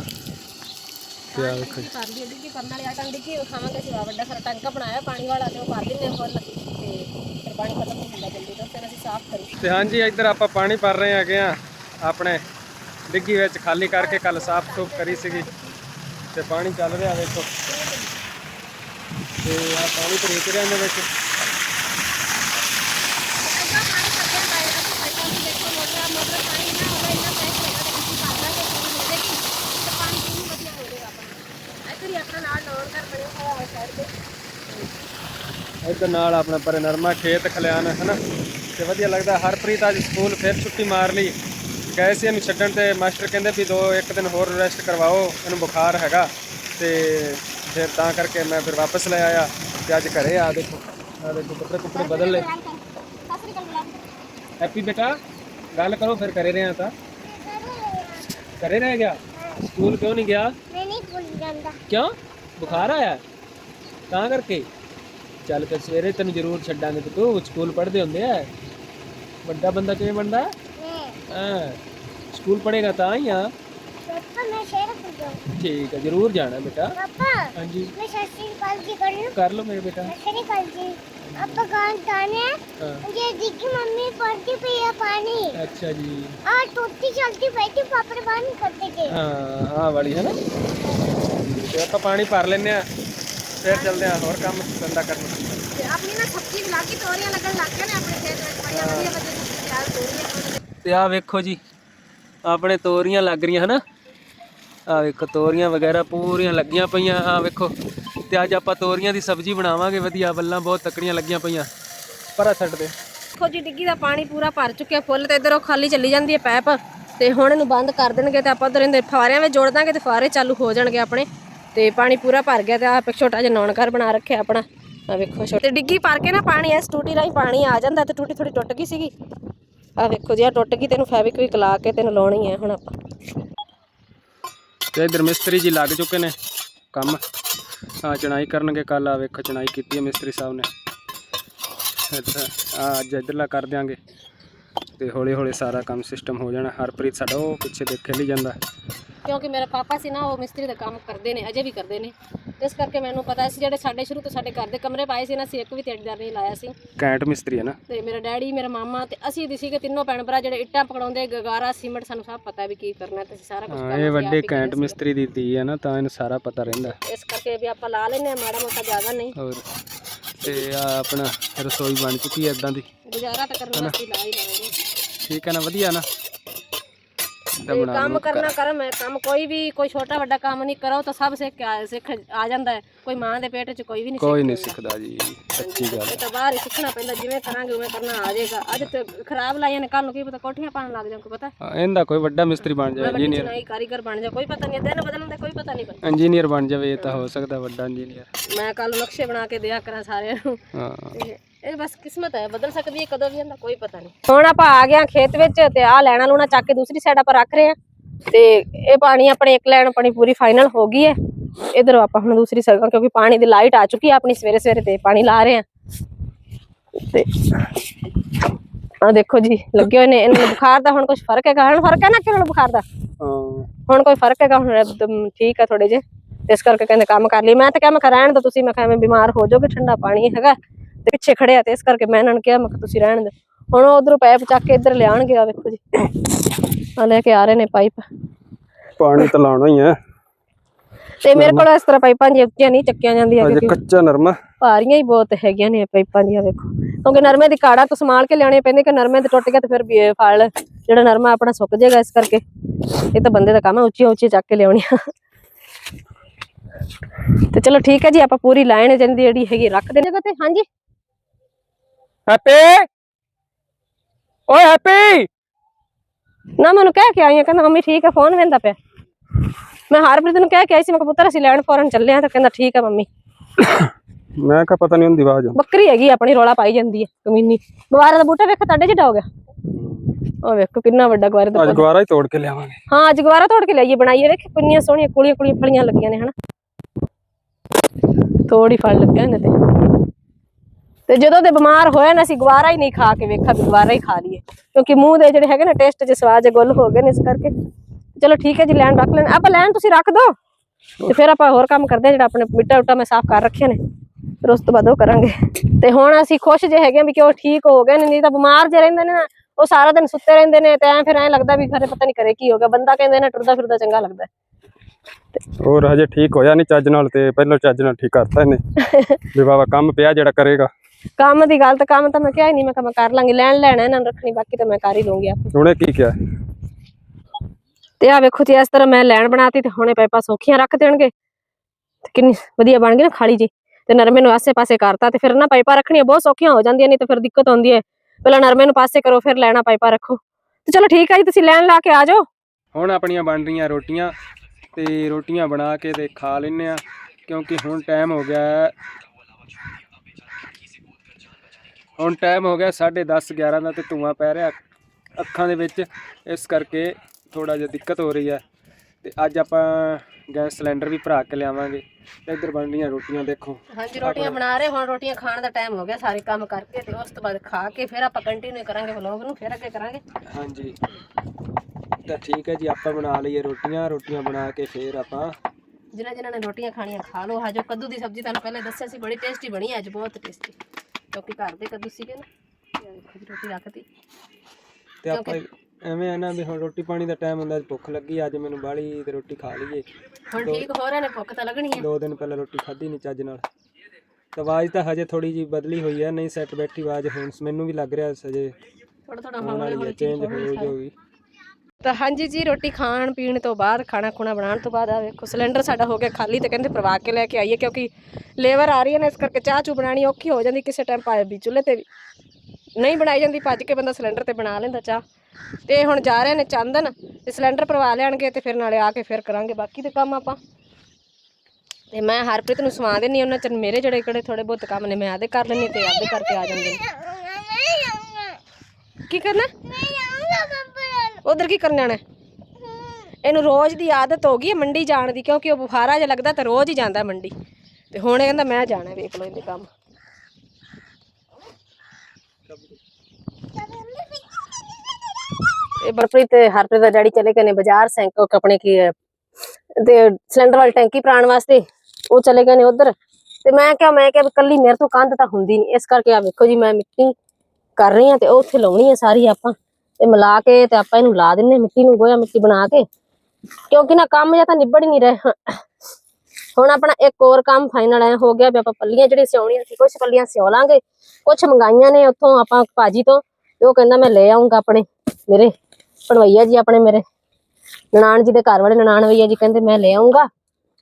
ਤੇ ਆ ਵੇਖੋ ਜੀ। ਭਰ ਦੀ ਡਿੱਗੀ ਕਰਨ ਵਾਲੀ ਆ ਟੰਗ ਡਿੱਗੀ ਉਹ ਖਾਵਾਂਗੇ ਅਸੀਂ ਆਹ ਵੱਡਾ ਸਾਰਾ ਟੰਕਾ ਬਣਾਇਆ ਪਾਣੀ ਵਾਲਾ ਤੇ ਉਹ ਭਰ ਦਿੰਦੇ ਹਾਂ ਫੁੱਲ। ਤੇ ਫਿਰ ਪਾਣੀ ਖਤਮ ਹੋ ਜਾਂਦਾ ਜਲਦੀ ਤਾਂ ਫਿਰ ਅਸੀਂ ਸਾਫ਼ ਕਰੀ ਤੇ ਹਾਂਜੀ ਇੱਧਰ ਆਪਾਂ ਪਾਣੀ ਭਰ ਰਹੇ ਹੈਗੇ ਆ ਆਪਣੇ ਡਿੱਗੀ ਵਿੱਚ ਖਾਲੀ ਕਰਕੇ ਕੱਲ ਸਾਫ਼ ਸੁਫ ਕਰੀ ਸੀਗੀ। ਤੇ ਪਾਣੀ ਚੱਲ ਰਿਹਾ ਵੇਖੋ। ਤੇ ਆ ਪਾਣੀ ਭਰੀਚ ਰਿਹਾ ਇਹਦੇ ਵਿੱਚ। ਇੱਧਰ ਨਾਲ ਆਪਣਾ ਪਰੇ ਨਰਮਾ ਖੇਤ ਖਲਿਆਣ ਹੈ ਨਾ ਤੇ ਵਧੀਆ ਲੱਗਦਾ ਹਰਪ੍ਰੀਤ ਅੱਜ ਸਕੂਲ ਫਿਰ ਛੁੱਟੀ ਮਾਰ ਲਈ। ਗਏ ਸੀ ਇਹਨੂੰ ਛੱਡਣ ਤੇ ਮਾਸਟਰ ਕਹਿੰਦੇ ਵੀ ਦੋ ਇੱਕ ਦਿਨ ਹੋਰ ਰੈਸਟ ਕਰਵਾਓ ਇਹਨੂੰ ਬੁਖਾਰ ਹੈਗਾ ਤੇ ਫਿਰ ਤਾਂ ਕਰਕੇ ਮੈਂ ਫਿਰ ਵਾਪਸ ਲੈ ਆਇਆ ਤੇ ਅੱਜ ਘਰੇ ਆ ਦੇਖੋ। ਆ ਦੇਖੋ ਕੱਪੜੇ ਕੁੱਪੜੇ ਬਦਲ ਲਏ। ਹੈਪੀ ਬੇਟਾ ਗੱਲ ਕਰੋ ਫਿਰ ਘਰੇ ਰਹੇ ਆ ਤਾਂ। ਘਰੇ ਰਹਿ ਗਿਆ? ਸਕੂਲ ਕਿਉਂ ਨਹੀਂ ਗਿਆ? ਮੈਂ ਨਹੀਂ ਭੁੱਲ ਜਾਂਦਾ। ਕਿਉਂ? ਬੁਖਾਰ ਆਇਆ? ਤਾਂ ਕਰਕੇ। ਚੱਲ ਫਿਰ ਸਵੇਰੇ ਤੈਨੂੰ ਜ਼ਰੂਰ ਛੱਡਾਂਗੇ ਤੇ ਸਕੂਲ ਪੜ੍ਹਦੇ ਹੁੰਦੇ ਆ। ਵੱਡਾ ਬੰਦਾ ਕਿਵੇਂ ਬਣਦਾ? ਸਕੂਲ ਪੜੇਗਾ ਤਾਂ ਹੀ ਆ। ਪਾਪਾ ਮੈਂ ਸ਼ੇਰ ਪੁੱਜਾ ਠੀਕ ਹੈ ਜ਼ਰੂਰ ਜਾਣਾ ਬੇਟਾ। ਪਾਪਾ ਹਾਂਜੀ। ਮੈਂ ਸ਼ਸ਼ੀ ਪਾਲ ਜੀ ਕਰ ਲੂ ਕਰ ਲਓ ਮੇਰੇ ਬੇਟਾ। ਸ਼ਸ਼ੀ ਪਾਲ ਜੀ ਆਪਾਂ ਗਾਂ ਗਾਣੇ ਹਾਂ। ਜੇ ਦਿੱਕੀ ਮੰਮੀ ਪੜਦੀ ਪਈ ਪਾਣੀ। ਅੱਛਾ ਜੀ। ਆ ਟੁੱਟੀ ਚਲਦੀ ਪਈ ਤੇ ਪਾਪੜ ਬੰਦ ਕਰ ਦੇਗੇ ਹਾਂ ਆ ਵਾਲੀ ਹੈ ਨਾ। ਤੇ ਆਪਾਂ ਪਾਣੀ ਭਰ ਲੈਨੇ ਆ। ਫਿਰ ਚੱਲਦੇ ਆ ਹੋਰ ਕੰਮ ਧੰਦਾ ਕਰਨ। ਆਪਣੀ ਨਾ ਸਬਜ਼ੀ ਲਾ ਤੋਰੀਆਂ ਲੱਗਣ ਲੱਗ ਗਏ ਨੇ ਆਪਣੇ ਖੇਤ ਵਿੱਚ। ਬੜੀਆਂ ਵਧੀਆ ਵਧੀਆ ਤਿਆਰ ਹੋ ਰਹੀਆਂ ਤੇ ਆਹ ਵੇਖੋ ਜੀ, ਆਪਣੇ ਤੋਰੀਆਂ ਲੱਗ ਰਹੀਆਂ ਹਨਾ। ਆ ਵੇਖੋ, ਤੋਰੀਆਂ ਵਗੈਰਾ ਪੂਰੀਆਂ ਲੱਗੀਆਂ ਪਈਆਂ ਆ ਵੇਖੋ। ਤੇ ਅੱਜ ਆਪਾਂ ਤੋਰੀਆਂ ਦੀ ਸਬਜ਼ੀ ਬਣਾਵਾਂਗੇ, ਵਧੀਆ ਬੱਲਾਂ ਬਹੁਤ ਤਕੜੀਆਂ ਲੱਗੀਆਂ ਪਈਆਂ। ਪਰਾ ਛੱਡ ਦੇ। ਦੇਖੋ ਜੀ, ਡਿੱਗੀ ਦਾ ਪਾਣੀ ਪੂਰਾ ਭਰ ਚੁੱਕਿਆ, ਫੁੱਲ ਤੇ ਇਧਰੋਂ ਖਾਲੀ ਚੱਲੀ ਜਾਂਦੀ ਹੈ ਪੈਪ। ਤੇ ਹੁਣ ਇਹਨੂੰ ਬੰਦ ਕਰ ਦੇਣਗੇ ਤੇ ਆਪਾਂ ਉਧਰ ਇਹਦੇ ਫਵਾਰਿਆਂ ਵਿੱਚ ਜੋੜ ਦਾਂਗੇ ਤੇ ਫਵਾਰੇ ਚਾਲੂ ਹੋ ਜਾਣਗੇ ਆਪਣੇ। ਤੇ ਪਾਣੀ ਪੂਰਾ ਭਰ ਗਿਆ ਤੇ ਆਹ ਇੱਕ ਛੋਟਾ ਜਿਹਾ ਨੌਣ ਘਰ ਬਣਾ ਰੱਖਿਆ ਆਪਣਾ। ਆ ਵੇਖੋ ਛੋਟੇ ਡਿੱਗੀ ਭਰ ਕੇ ਨਾ ਪਾਣੀ, ਇਸ ਟੂਟੀ ਰਾਹੀਂ ਪਾਣੀ ਆ ਜਾਂਦਾ ਤੇ ਟੂਟੀ ਥੋੜੀ ਟੁੱਟ ਗਈ ਸੀਗੀ। ਆ ਵੇਖੋ ਜੀ ਆ ਟੁੱਟ ਗਈ, ਤੈਨੂੰ ਫੈਬ੍ਰਿਕ ਵੀ ਕਲਾ ਕੇ ਤੈਨੂੰ ਲਾਉਣੀ ਹੈ ਹੁਣ ਆਪਾਂ। ਤੇ ਇਧਰ ਮਿਸਤਰੀ ਜੀ ਲੱਗ ਚੁੱਕੇ ਨੇ ਕੰਮ। ਆ ਚਣਾਈ ਕਰਨਗੇ ਕੱਲ ਆ ਵੇਖੋ ਚਣਾਈ ਕੀਤੀ ਹੈ ਮਿਸਤਰੀ ਸਾਹਿਬ ਨੇ। ਇੱਧਰ ਆ ਅੱਜ ਇਧਰਲਾ ਕਰ ਦਿਆਂਗੇ। ਤੇ ਹੌਲੀ ਹੌਲੀ ਸਾਰਾ ਕੰਮ ਸਿਸਟਮ ਹੋ ਜਾਣਾ। ਹਰਪ੍ਰੀਤ ਸਾਡਾ ਉਹ ਪਿੱਛੇ ਦੇਖੇ ਲਈ ਜਾਂਦਾ। ਕਿਉਂਕਿ ਮੇਰੇ ਪਾਪਾ ਸੀ ਨਾ ਉਹ ਮਿਸਤਰੀ ਦਾ ਕੰਮ ਕਰਦੇ ਨੇ ਅਜੇ ਵੀ ਕਰਦੇ ਨੇ। ਇਸ ਕਰਕੇ ਮੈਨੂੰ ਪਤਾ ਸੀ ਜਿਹੜੇ ਸਾਡੇ ਸ਼ੁਰੂ ਤੋਂ ਸਾਡੇ ਘਰ ਦੇ ਕਮਰੇ ਪਾਏ ਸੀ ਨਾ ਅਸੀਂ ਇੱਕ ਵੀ ਤੇੜਦਾਰ ਨਹੀਂ ਲਾਇਆ ਸੀ। ਕੈਂਟ ਮਿਸਤਰੀ ਹੈ ਨਾ। ਤੇ ਮੇਰਾ ਡੈਡੀ ਮੇਰਾ ਮਾਮਾ ਤੇ ਅਸੀਂ ਦੀ ਸੀਗੇ ਤਿੰਨੋਂ ਭੈਣ ਭਰਾ ਜਿਹੜੇ ਇੱਟਾਂ ਪਕੜਾਉਂਦੇ ਗਗਾਰਾ ਸੀਮੈਂਟ ਸਾਨੂੰ ਸਭ ਪਤਾ ਵੀ ਕੀ ਕਰਨਾ ਤੇ ਅਸੀਂ ਸਾਰਾ ਕੁਝ ਹਾਂ ਇਹ ਵੱਡੇ ਕੈਂਟ ਮਿਸਤਰੀ ਦੀ ਧੀ ਹੈ ਨਾ ਤਾਂ ਇਹਨੂੰ ਸਾਰਾ ਪਤਾ ਰਹਿੰਦਾ। ਇਸ ਕਰਕੇ ਵੀ ਆਪਾਂ ਲਾ ਲੈਨੇ ਆ ਮਾੜਾ ਮੋਟਾ ਜ਼ਿਆਦਾ ਨਹੀਂ। ਹੋਰ ਤੇ ਆ ਆਪਣਾ ਰਸੋਈ ਬਣ ਚੁੱਕੀ ਹੈ ਇਦਾਂ ਦੀ। ਗੁਜ਼ਾਰਾ ਤਾਂ ਕਰਨ ਵਾਸਤੇ ਲਾ ਹੀ ਲਾਂਗੇ। ਠੀਕ ਹੈ ਨਾ ਵਧੀਆ ਨਾ। ਤੇ ਕੰਮ ਕਰਨਾ ਕਰ ਮੈਂ ਕੰਮ ਕੋਈ ਵੀ ਕੋਈ ਛੋਟਾ ਵੱਡਾ ਕੰਮ ਨਹੀਂ ਕਰੋ ਤਾਂ ਸਭ ਸਿੱਖ ਕੇ ਆ- ਸਿੱਖ ਆ ਜਾਂਦਾ ਹੈ। ਕੋਈ ਮਾਂ ਦੇ ਪੇਟ 'ਚ ਕੋਈ ਵੀ ਨਹੀਂ ਕੋਈ ਨਹੀਂ ਸਿੱਖਦਾ ਜੀ ਸੱਚੀ ਗੱਲ। ਇਹ ਤਾਂ ਬਾਹਰ ਹੀ ਸਿੱਖਣਾ ਪੈਂਦਾ ਜਿਵੇਂ ਕਰਾਂਗੇ ਉਵੇਂ ਕਰਨਾ ਆ ਜਾਏਗਾ। ਅੱਜ ਤੇ ਖਰਾਬ ਲਾਈਆਂ ਨੇ ਕੱਲ ਨੂੰ ਕੀ ਪਤਾ ਕੋਠੀਆਂ ਪਾਣ ਲੱਗ ਜਾਣ ਕੋਈ ਪਤਾ? ਹਾਂ, ਇਹਦਾ ਕੋਈ ਵੱਡਾ ਮਿਸਤਰੀ ਬਣ ਜਾਵੇ ਵੱਡੀ ਚਨਾਈ ਕਾਰੀਗਰ ਬਣ ਜਾ ਕੋਈ ਪਤਾ ਨਹੀਂ ਦਿਨ ਬਦਲਣ ਦਾ ਕੋਈ ਪਤਾ ਨਹੀਂ ਇੰਜੀਨੀਅਰ ਬਣ ਜਾਵੇ ਇਹ ਤਾਂ ਹੋ ਸਕਦਾ ਵੱਡਾ ਇੰਜੀਨੀਅਰ ਮੈਂ ਕੱਲ ਨਕਸ਼ੇ ਬਣਾ ਕੇ ਦਿਆ ਕਰਾਂ ਸਾਰਿਆਂ ਨੂੰ। ਹਾਂ। ਤੇ ਇਹ ਬਸ ਕਿਸਮਤ ਹੈ ਬਦਲ ਸਕਦੀ ਹੈ ਕਦੋਂ ਵੀ ਇਹਦਾ ਕੋਈ ਪਤਾ ਨਹੀਂ। ਹੁਣ ਆਪਾਂ ਆ ਗਏ ਹਾਂ ਖੇਤ ਵਿੱਚ ਤੇ ਆ ਲੈਣਾ ਲੂਣਾ ਚੱਕ ਕੇ ਦੂਸਰੀ ਸਾਈਡ ਆਪਾਂ ਰੱਖ ਰਹੇ ਹਾਂ। ਤੇ ਇਹ ਪਾਣੀ ਆਪਣੇ ਇੱਕ ਲੈਣ ਆਪਣੀ ਪੂਰੀ ਫਾਈਨਲ ਹੋ ਗਈ ਹੈ। ਇਧਰ ਆਪਾਂ ਹੁਣ ਦੂਸਰੀ ਸਾਈਡ ਕਿਉਂਕਿ ਪਾਣੀ ਦੀ ਲਾਈਟ ਆ ਚੁੱਕੀ ਹੈ ਆਪਣੀ ਸਵੇਰੇ ਸਵੇਰੇ ਤੇ ਪਾਣੀ ਲਾ ਰਹੇ ਹਾਂ। ਤੇ ਆ ਦੇਖੋ ਜੀ ਲੱਗੇ ਹੋਏ ਨੇ ਇਹਨਾਂ ਨੂੰ ਬੁਖਾਰ ਦਾ ਹੁਣ ਕੁਝ ਫ਼ਰਕ ਹੈਗਾ ਹੁਣ ਫ਼ਰਕ ਹੈ ਨਾ ਕਿਹਨਾਂ ਨੂੰ ਬੁਖਾਰ ਦਾ? ਹਾਂ। ਹੁਣ ਕੋਈ ਫ਼ਰਕ ਹੈਗਾ ਹੁਣ ਇੱਕਦਮ ਠੀਕ ਹੈ ਥੋੜੇ ਜੇ ਇਸ ਕਰਕੇ ਕਹਿੰਦੇ ਕੰਮ ਕਰ ਲਈ। ਮੈਂ ਤਾਂ ਕਿਹਾ ਮੈਂ ਕਿਹਾ ਰਹਿਣ ਦੋ ਤੁਸੀਂ ਮੈਂ ਕਿਹਾ ਮੈਂ ਬਿਮਾਰ ਹੋ ਜਾਓਗੇ ਠੰਡਾ ਪਾਣੀ ਹੈਗਾ। ਤੇ ਪਿੱਛੇ ਖੜੇ ਆ ਤੇ ਇਸ ਕਰਕੇ ਮੈਂ ਇਹਨਾਂ ਨੂੰ ਕਿਹਾ ਮੈਂ ਤੁਸੀਂ ਰਹਿਣ ਦਿਓ। ਹੁਣ ਉਧਰੋਂ ਪਾਈਪ ਚੱਕ ਕੇ ਇੱਧਰ ਲਿਆਣਗੇ ਆ ਵੇਖੋ ਜੀ। ਆ ਲੈ ਕੇ ਆ ਰਹੇ ਨੇ ਪਾਈਪ। ਪਾਣੀ ਤਾਂ ਲਾਉਣਾ ਹੀ ਹੈ। ਤੇ ਮੇਰੇ ਕੋਲ ਇਸ ਤਰ੍ਹਾਂ ਪਾਈਪਾਂ ਜੀ ਉੱਚੀਆਂ ਨਹੀਂ ਚੱਕੀਆਂ ਜਾਂਦੀਆਂ ਕਿਉਂਕਿ ਕੱਚਾ ਨਰਮਾ। ਭਾਰੀਆਂ ਹੀ ਬਹੁਤ ਹੈਗੀਆਂ ਨੇ ਪਾਈਪਾਂ ਦੀਆਂ ਵੇਖੋ। ਕਿਉਂਕਿ ਨਰਮੇ ਦੀ ਕਾੜਾ ਤੋਂ ਸੰਭਾਲ ਕੇ ਲਿਆਉਣੇ ਪੈਂਦੇ ਕਿ ਨਰਮੇ ਤੇ ਟੁੱਟ ਗਿਆ ਤੇ ਫਿਰ ਵੀ ਫਲ ਜਿਹੜਾ ਨਰਮਾ ਆਪਣਾ ਸੁੱਕ ਜਾਏਗਾ ਇਸ ਕਰਕੇ। ਇਹ ਤਾਂ ਬੰਦੇ ਦਾ ਕੰਮ ਹੈ ਉੱਚੀ ਉੱਚੀ ਚੱਕ ਕੇ ਲਿਆਉਣੀਆਂ। ਤੇ ਚਲੋ ਠੀਕ ਹੈ ਜੀ ਆਪਾਂ ਪੂਰੀ ਲਾਈਨ ਜਾਂਦੀ ਜਿਹੜੀ ਹੈਗੀ ਰੱਖ ਦੇ ਜਗ੍ਹਾ ਤੇ ਹਾਂਜੀ? ਹੈਪੀ? ਓਏ ਹੈਪੀ! ਨਾ ਮੈਨੂੰ ਕਹਿ ਕੇ ਆਈ ਆ ਕਹਿੰਦਾ ਮੰਮੀ ਠੀਕ ਹੈ ਫੋਨ ਵੇਂਦਾ ਪਿਆ। ਮੈਂ ਹਰਪ੍ਰੀਤ ਨੂੰ ਕਹਿ ਕੇ ਆਈ ਸੀ ਮੈਂ ਕਿਹਾ ਪੁੱਤਰ ਅਸੀਂ ਲੈਣ ਫੌਰਨ ਚੱਲੇ ਆ ਤਾਂ ਕਹਿੰਦਾ ਠੀਕ ਹੈ ਮੰਮੀ। ਮੈਂ ਕਿਹਾ ਪਤਾ ਨਹੀਂ ਹੁੰਦੀ ਆਵਾਜ਼। ਬੱਕਰੀ ਹੈਗੀ ਆਪਣੀ ਰੋਲਾ ਪਾਈ ਜਾਂਦੀ ਹੈ ਕਮੀਨੀ। ਗਵਾਰੇ ਦਾ ਬੂਟਾ ਵੇਖ ਤੁਹਾਡੇ ਜਿੱਡਾ ਹੋ ਗਿਆ। ਉਹ ਵੇਖੋ ਕਿੰਨਾ ਵੱਡਾ ਗਵਾਰੇ ਦਾ ਅੱਜ ਪੌਦਾ। ਗਵਾਰਾ ਹੀ ਤੋੜ ਕੇ ਲਿਆਵਾਂਗੇ। ਹਾਂ ਅੱਜ ਗਵਾਰਾ ਤੋੜ ਕੇ ਲਿਆਈਏ ਬਣਾਈਏ। ਵੇਖ ਕਿੰਨੀਆਂ ਸੋਹਣੀਆਂ ਕੁਲੀਆਂ ਕੁਲੀਆਂ ਫਲੀਆਂ ਲੱਗੀਆਂ ਨੇ ਹਨਾ। ਥੋੜੀ ਫਲ ਲੱਗਿਆ ਨੇ ਤੇ। ਤੇ ਜਦੋਂ ਦੇ ਬਿਮਾਰ ਹੋਏ ਨਾ ਅਸੀਂ ਗਵਾਰਾ ਹੀ ਨਹੀਂ ਖਾ ਕੇ ਵੇਖਾ ਵੀ ਗਵਾਰਾ ਹੀ ਖਾ ਲਈਏ। ਕਿਉਂਕਿ ਮੂੰਹ ਦੇ ਜਿਹੜੇ ਹੈਗੇ ਨਾ ਟੇਸਟ ਚ ਸਵਾਦ ਜੇ ਗੁੱਲ ਹੋ ਗਏ ਨੇ ਇਸ ਕਰਕੇ। ਚਲੋ ਠੀਕ ਹੈ ਜੀ ਲੈਣ ਰੱਖ ਲੈਣ। ਆਪਾਂ ਲੈਣ ਤੁਸੀਂ ਰੱਖ ਦੋ। ਤੇ ਫਿਰ ਆਪਾਂ ਹੋਰ ਕੰਮ ਕਰਦੇ ਜਿਹੜਾ ਆਪਣੇ ਮਿੱਟਾ ਉਟਾ ਮੈਂ ਸਾਫ਼ ਕਰ ਰੱਖਿਆ ਨੇ। ਫਿਰ ਉਸ ਤੋਂ ਬਾਅਦ ਉਹ ਕਰਾਂਗੇ। ਤੇ ਹੁਣ ਅਸੀਂ ਖੁਸ਼ ਜੇ ਹੈਗੇ ਵੀ ਕਿ ਉਹ ਠੀਕ ਹੋ ਗਏ ਨੇ ਨਹੀਂ ਤਾਂ ਬਿਮਾਰ ਜੇ ਰਹਿੰਦੇ ਨੇ ਨਾ ਉਹ ਸਾਰਾ ਦਿਨ ਸੁੱਤੇ ਰਹਿੰਦੇ ਨੇ ਤੇ ਐ ਫਿਰ ਐ ਲੱਗਦਾ ਵੀ ਘਰੇ ਪਤਾ ਨਹੀਂ ਕਰੇ ਕੀ ਹੋ ਗਿਆ। ਬੰਦਾ ਕਹਿੰਦੇ ਨੇ ਟੁਰਦਾ ਫਿਰਦਾ ਚੰਗਾ ਲੱਗਦਾ। ਹੋਰ ਹਜੇ ਠੀਕ ਹੋਇਆ ਨਹੀਂ ਚੱਜ ਨਾਲ ਤੇ ਪਹਿਲਾਂ ਚੱਜ ਨਾਲ ਠੀਕ ਕਰਤਾ ਇਹਨੇ। ਵੀ ਬਾਬਾ ਕੰਮ ਪਿਆ ਜਿਹੜਾ ਕਰੇਗਾ। ਕੰਮ ਦੀ ਗੱਲ ਤਾਂ ਕੰਮ ਤਾਂ ਮੈਂ ਕਿਹਾ ਹੀ ਨਹੀਂ ਮੈਂ ਕਿਹਾ ਮੈਂ ਕਰ ਲਾਂਗੀ ਲੈਣ ਲੈਣਾ ਇਹਨਾਂ ਨੂੰ ਰੱਖਣੀ ਬਾਕੀ ਤਾਂ ਮੈਂ ਕਰ ਹੀ ਲਵਾਂਗੀ ਆਪੇ। ਉਹਨੇ ਕੀ ਕਿਹਾ? ਤੇ ਆ ਵੇਖੋ ਜੀ ਇਸ ਤਰ੍ਹਾਂ ਮੈਂ ਲੈਣ ਬਣਾਤੀ ਤੇ ਹੁਣੇ ਪਾਈਪਾਂ ਸੌਖੀਆਂ ਰੱਖ ਦੇਣਗੇ। ਤੇ ਕਿੰਨੀ ਵਧੀਆ ਬਣ ਗਈ ਨਾ ਖਾਲੀ ਜੀ। ਤੇ ਨਰਮੇ ਨੂੰ ਆਸੇ-ਪਾਸੇ ਕਰਤਾ ਤੇ ਫਿਰ ਨਾ ਪਾਈਪਾਂ ਰੱਖਣੀਆਂ ਬਹੁਤ ਸੌਖੀਆਂ ਹੋ ਜਾਂਦੀਆਂ ਨਹੀਂ ਤੇ ਫਿਰ ਦਿੱਕਤ ਆਉਂਦੀ ਹੈ। ਪਹਿਲਾਂ ਨਰਮੇ ਨੂੰ ਪਾਸੇ ਕਰੋ ਫਿਰ ਲੈਣਾ ਪਾਈਪਾਂ ਰੱਖੋ। ਤੇ ਚਲੋ ਠੀਕ ਹੈ ਜੀ ਤੁਸੀਂ ਲੈਣ ਲਾ ਕੇ ਆ ਜਾਓ। ਹੁਣ ਆਪਣੀਆਂ ਬਣ ਰਹੀਆਂ ਰੋਟੀਆਂ ਤੇ ਰੋਟੀਆਂ ਬਣਾ ਕੇ ਤੇ ਖਾ ਲੈਨੇ ਆ ਕਿਉਂਕਿ ਹੁਣ ਟਾਈਮ ਹੋ ਗਿਆ ਹੈ- ਹੁਣ ਟਾਈਮ ਹੋ ਗਿਆ 10:30 11 ਦਾ ਤੇ ਧੂਆਂ ਪੈ ਰਿਹਾ। ਅੱਖਾਂ ਦੇ ਵਿੱਚ ਇਸ ਕਰਕੇ ਥੋੜਾ ਜਿਹਾ ਦਿੱਕਤ ਹੋ ਰਹੀ ਹੈ। ਤੇ ਅੱਜ ਆਪਾਂ ਗੈਸ ਸਿਲੰਡਰ ਵੀ ਭਰਾ ਕੇ ਲਿਆਵਾਂਗੇ। ਤੇ ਇੱਧਰ ਬਣ ਰਹੀਆਂ ਰੋਟੀਆਂ ਦੇਖੋ। ਹਾਂਜੀ ਰੋਟੀਆਂ ਬਣਾ ਰਹੇ ਹੁਣ ਰੋਟੀਆਂ ਖਾਣ ਦਾ ਟਾਈਮ ਹੋ ਗਿਆ। ਸਾਰੇ ਕੰਮ ਕਰਕੇ ਤੇ ਉਸ ਤੋਂ ਬਾਅਦ ਖਾ ਕੇ ਫਿਰ ਆਪਾਂ ਕੰਟੀਨਿਊ ਕਰਾਂਗੇ ਵਲੌਗ ਨੂੰ ਫਿਰ ਅੱਗੇ ਕਰਾਂਗੇ। ਹਾਂਜੀ। ਤਾਂ ਠੀਕ ਹੈ ਜੀ ਆਪਾਂ ਬਣਾ ਲਈਏ ਰੋਟੀਆਂ ਰੋਟੀਆਂ ਬਣਾ ਕੇ ਫੇਰ ਆਪਾਂ ਜਿਨ੍ਹਾਂ ਜਿਨ੍ਹਾਂ ਨੇ ਰੋਟੀਆਂ ਖਾਣੀਆਂ ਖਾ ਲਓ। ਆਜੋ ਕੱਦੂ ਦੀ ਸਬਜ਼ੀ ਤੁਹਾਨੂੰ ਪਹਿਲੇ ਦੱਸਿਆ ਸੀ ਬੜੀ ਟੇਸਟੀ ਬਣੀ ਹੈ ਅੱਜ ਬਹੁਤ ਟੇਸਟੀ ਕਿਉਂਕਿ ਘਰ ਦੇ ਕੱਦੂ ਸੀਗੇ ਨਾ? ਜੀ ਰੋਟੀ ਰੱਖਤੀ। ਤੇ ਆਪਾਂ ਐਵੇਂ ਆ ਨਾ ਵੀ ਹੁਣ ਰੋਟੀ ਪਾਣੀ ਦਾ ਟਾਈਮ ਹੁੰਦਾ ਭੁੱਖ ਲੱਗੀ ਅੱਜ ਮੈਨੂੰ ਬਾਹਲੀ ਤੇ ਰੋਟੀ ਖਾ ਲਈਏ। ਹੁਣ ਠੀਕ ਹੋ ਰਹੇ ਨੇ ਭੁੱਖ ਤਾਂ ਲੱਗਣੀ ਹੈ ਦੋ ਦਿਨ ਪਹਿਲਾਂ ਰੋਟੀ ਖਾਧੀ ਨਹੀਂ ਚੱਜ ਨਾਲ। ਤੇ ਆਵਾਜ਼ ਤਾਂ ਹਜੇ ਥੋੜੀ ਜੀ ਬਦਲੀ ਹੋਈ ਹੈ ਨਹੀਂ ਸੈੱਟ ਬੈਠੀ ਆਵਾਜ਼ ਹੁਣ ਮੈਨੂੰ ਵੀ ਲੱਗ ਰਿਹਾ ਸਜੇ ਥੋੜਾ ਥੋੜਾ ਹੋਣ ਵਾਲੀ ਹੈ ਚੇਂਜ ਹੋ ਜਾਊਗੀ ਤਾਂ ਹਾਂਜੀ ਜੀ, ਰੋਟੀ ਖਾਣ ਪੀਣ ਤੋਂ ਬਾਅਦ, ਖਾਣਾ ਖੁਣਾ ਬਣਾਉਣ ਤੋਂ ਬਾਅਦ ਆ ਵੇਖੋ, ਸਿਲੰਡਰ ਸਾਡਾ ਹੋ ਗਿਆ ਖਾਲੀ ਤੇ ਕਹਿੰਦੇ ਪਰਵਾ ਕੇ ਲੈ ਕੇ ਆਈਏ ਕਿਉਂਕਿ ਲੇਬਰ ਆ ਰਹੀ ਹੈ ਨਾ, ਇਸ ਕਰਕੇ ਚਾਹ ਚੂ ਬਣਾਣੀ ਔਖੀ ਹੋ ਜਾਂਦੀ ਕਿਸੇ ਟਾਈਮ ਭਾਵੇਂ ਵੀ ਚੁੱਲ੍ਹੇ ਤੇ ਵੀ। ਨਹੀਂ ਬਣਾਈ ਜਾਂਦੀ, ਭੱਜ ਕੇ ਬੰਦਾ ਸਿਲੰਡਰ ਤੇ ਬਣਾ ਲੈਂਦਾ ਚਾਹ। ਤੇ ਹੁਣ ਜਾ ਰਹੇ ਨੇ ਚੰਦਨ, ਤੇ ਸਿਲੰਡਰ ਭਰਵਾ ਲੈਣਗੇ ਤੇ ਫਿਰ ਨਾਲੇ ਆ ਕੇ ਫਿਰ ਕਰਾਂਗੇ, ਬਾਕੀ ਦੇ ਕੰਮ ਆਪਾਂ। ਤੇ ਮੈਂ ਹਰਪ੍ਰੀਤ ਨੂੰ ਸਵਾ ਦੇਣੀ ਉਹਨਾਂ ਚ ਮੇਰੇ ਜਿਹੜੇ ਕਿਹੜੇ ਥੋੜੇ ਬਹੁਤ ਕੰਮ ਨੇ, ਮੈਂ ਆਦੇ ਕਰ ਲੈਣੀ ਤੇ ਆਦੇ ਕਰਕੇ ਆ ਜਾਂਦੇ ਨੇ ਕੀ ਕਰਨਾ? ਉਧਰ ਕੀ ਕਰਨ ਜਾਣਾ? ਇਹਨੂੰ ਰੋਜ਼ ਦੀ ਆਦਤ ਹੋ ਗਈ ਹੈ ਮੰਡੀ ਜਾਣ ਦੀ, ਕਿਉਂਕਿ ਉਹ ਬੁਖਾਰਾ ਜਿਹਾ ਲੱਗਦਾ ਤਾਂ ਰੋਜ਼ ਹੀ ਜਾਂਦਾ ਮੰਡੀ। ਤੇ ਹੁਣ ਇਹ ਕਹਿੰਦਾ ਮੈਂ ਜਾਣਾ, ਵੇਖ ਲਓ ਇਹਦੇ ਕੰਮ। ਇਹ ਬਰਪ੍ਰੀਤ ਤੇ ਹਰਪ੍ਰੀਤ ਦਾ ਡੈਡੀ ਚਲੇ ਗਏ ਨੇ ਬਾਜ਼ਾਰ, ਸੈਂਕੋ ਆਪਣੇ ਕੀ ਤੇ ਸਿਲੰਡਰ ਵਾਲੀ ਟੈਂਕੀ ਭਰਾਉਣ ਵਾਸਤੇ, ਉਹ ਚਲੇ ਗਏ ਨੇ ਉਧਰ। ਤੇ ਮੈਂ ਕਿਹਾ ਮੈਂ ਕਿਹਾ ਵੀ ਕੱਲੀ ਮੇਰੇ ਤੋਂ ਕੰਧ ਤਾਂ ਹੁੰਦੀ ਨਹੀਂ ਇਸ ਕਰਕੇ ਆ ਵੇਖੋ ਜੀ, ਮੈਂ ਮਿੱਟੀ ਕਰ ਰਹੀ ਹਾਂ ਤੇ ਉਹ ਉੱਥੇ ਲਾਉਣੀ ਆ ਸਾਰੀ ਆਪਾਂ। ਤੇ ਮਿਲਾ ਕੇ ਤੇ ਆਪਾਂ ਇਹਨੂੰ ਲਾ ਦਿੰਨੇ ਹਾਂ ਮਿੱਟੀ ਨੂੰ ਗੋਇਆ ਮਿੱਟੀ ਬਣਾ ਕੇ। ਕਿਉਂਕਿ ਨਾ ਕੰਮ ਜਾਂ ਤਾਂ ਨਿਬੜ ਹੀ ਨਹੀਂ ਰਿਹਾ। ਹੁਣ ਆਪਣਾ ਇੱਕ ਹੋਰ ਕੰਮ ਫਾਈਨਲ ਐ ਹੋ ਗਿਆ ਵੀ ਆਪਾਂ ਪੱਲੀਆਂ ਜਿਹੜੀਆਂ ਸਿਉਣੀਆਂ ਸੀ ਕੁਝ ਪੱਲੀਆਂ ਸਿਉ ਲਾਂਗੇ। ਕੁਝ ਮੰਗਾਈਆਂ ਨੇ ਉੱਥੋਂ ਆਪਾਂ ਭਾਜੀ ਤੋਂ। ਉਹ ਕਹਿੰਦਾ ਮੈਂ ਲੈ ਆਉਂਗਾ ਆਪਣੇ, ਮੇਰੇ ਪਣਵਈਆ ਜੀ ਆਪਣੇ, ਮੇਰੇ ਨਨਾਣ ਜੀ ਦੇ ਘਰ ਵਾਲੇ ਨਨਾਣ ਭਈਆ ਜੀ ਕਹਿੰਦੇ ਮੈਂ ਲੈ ਆਉਂਗਾ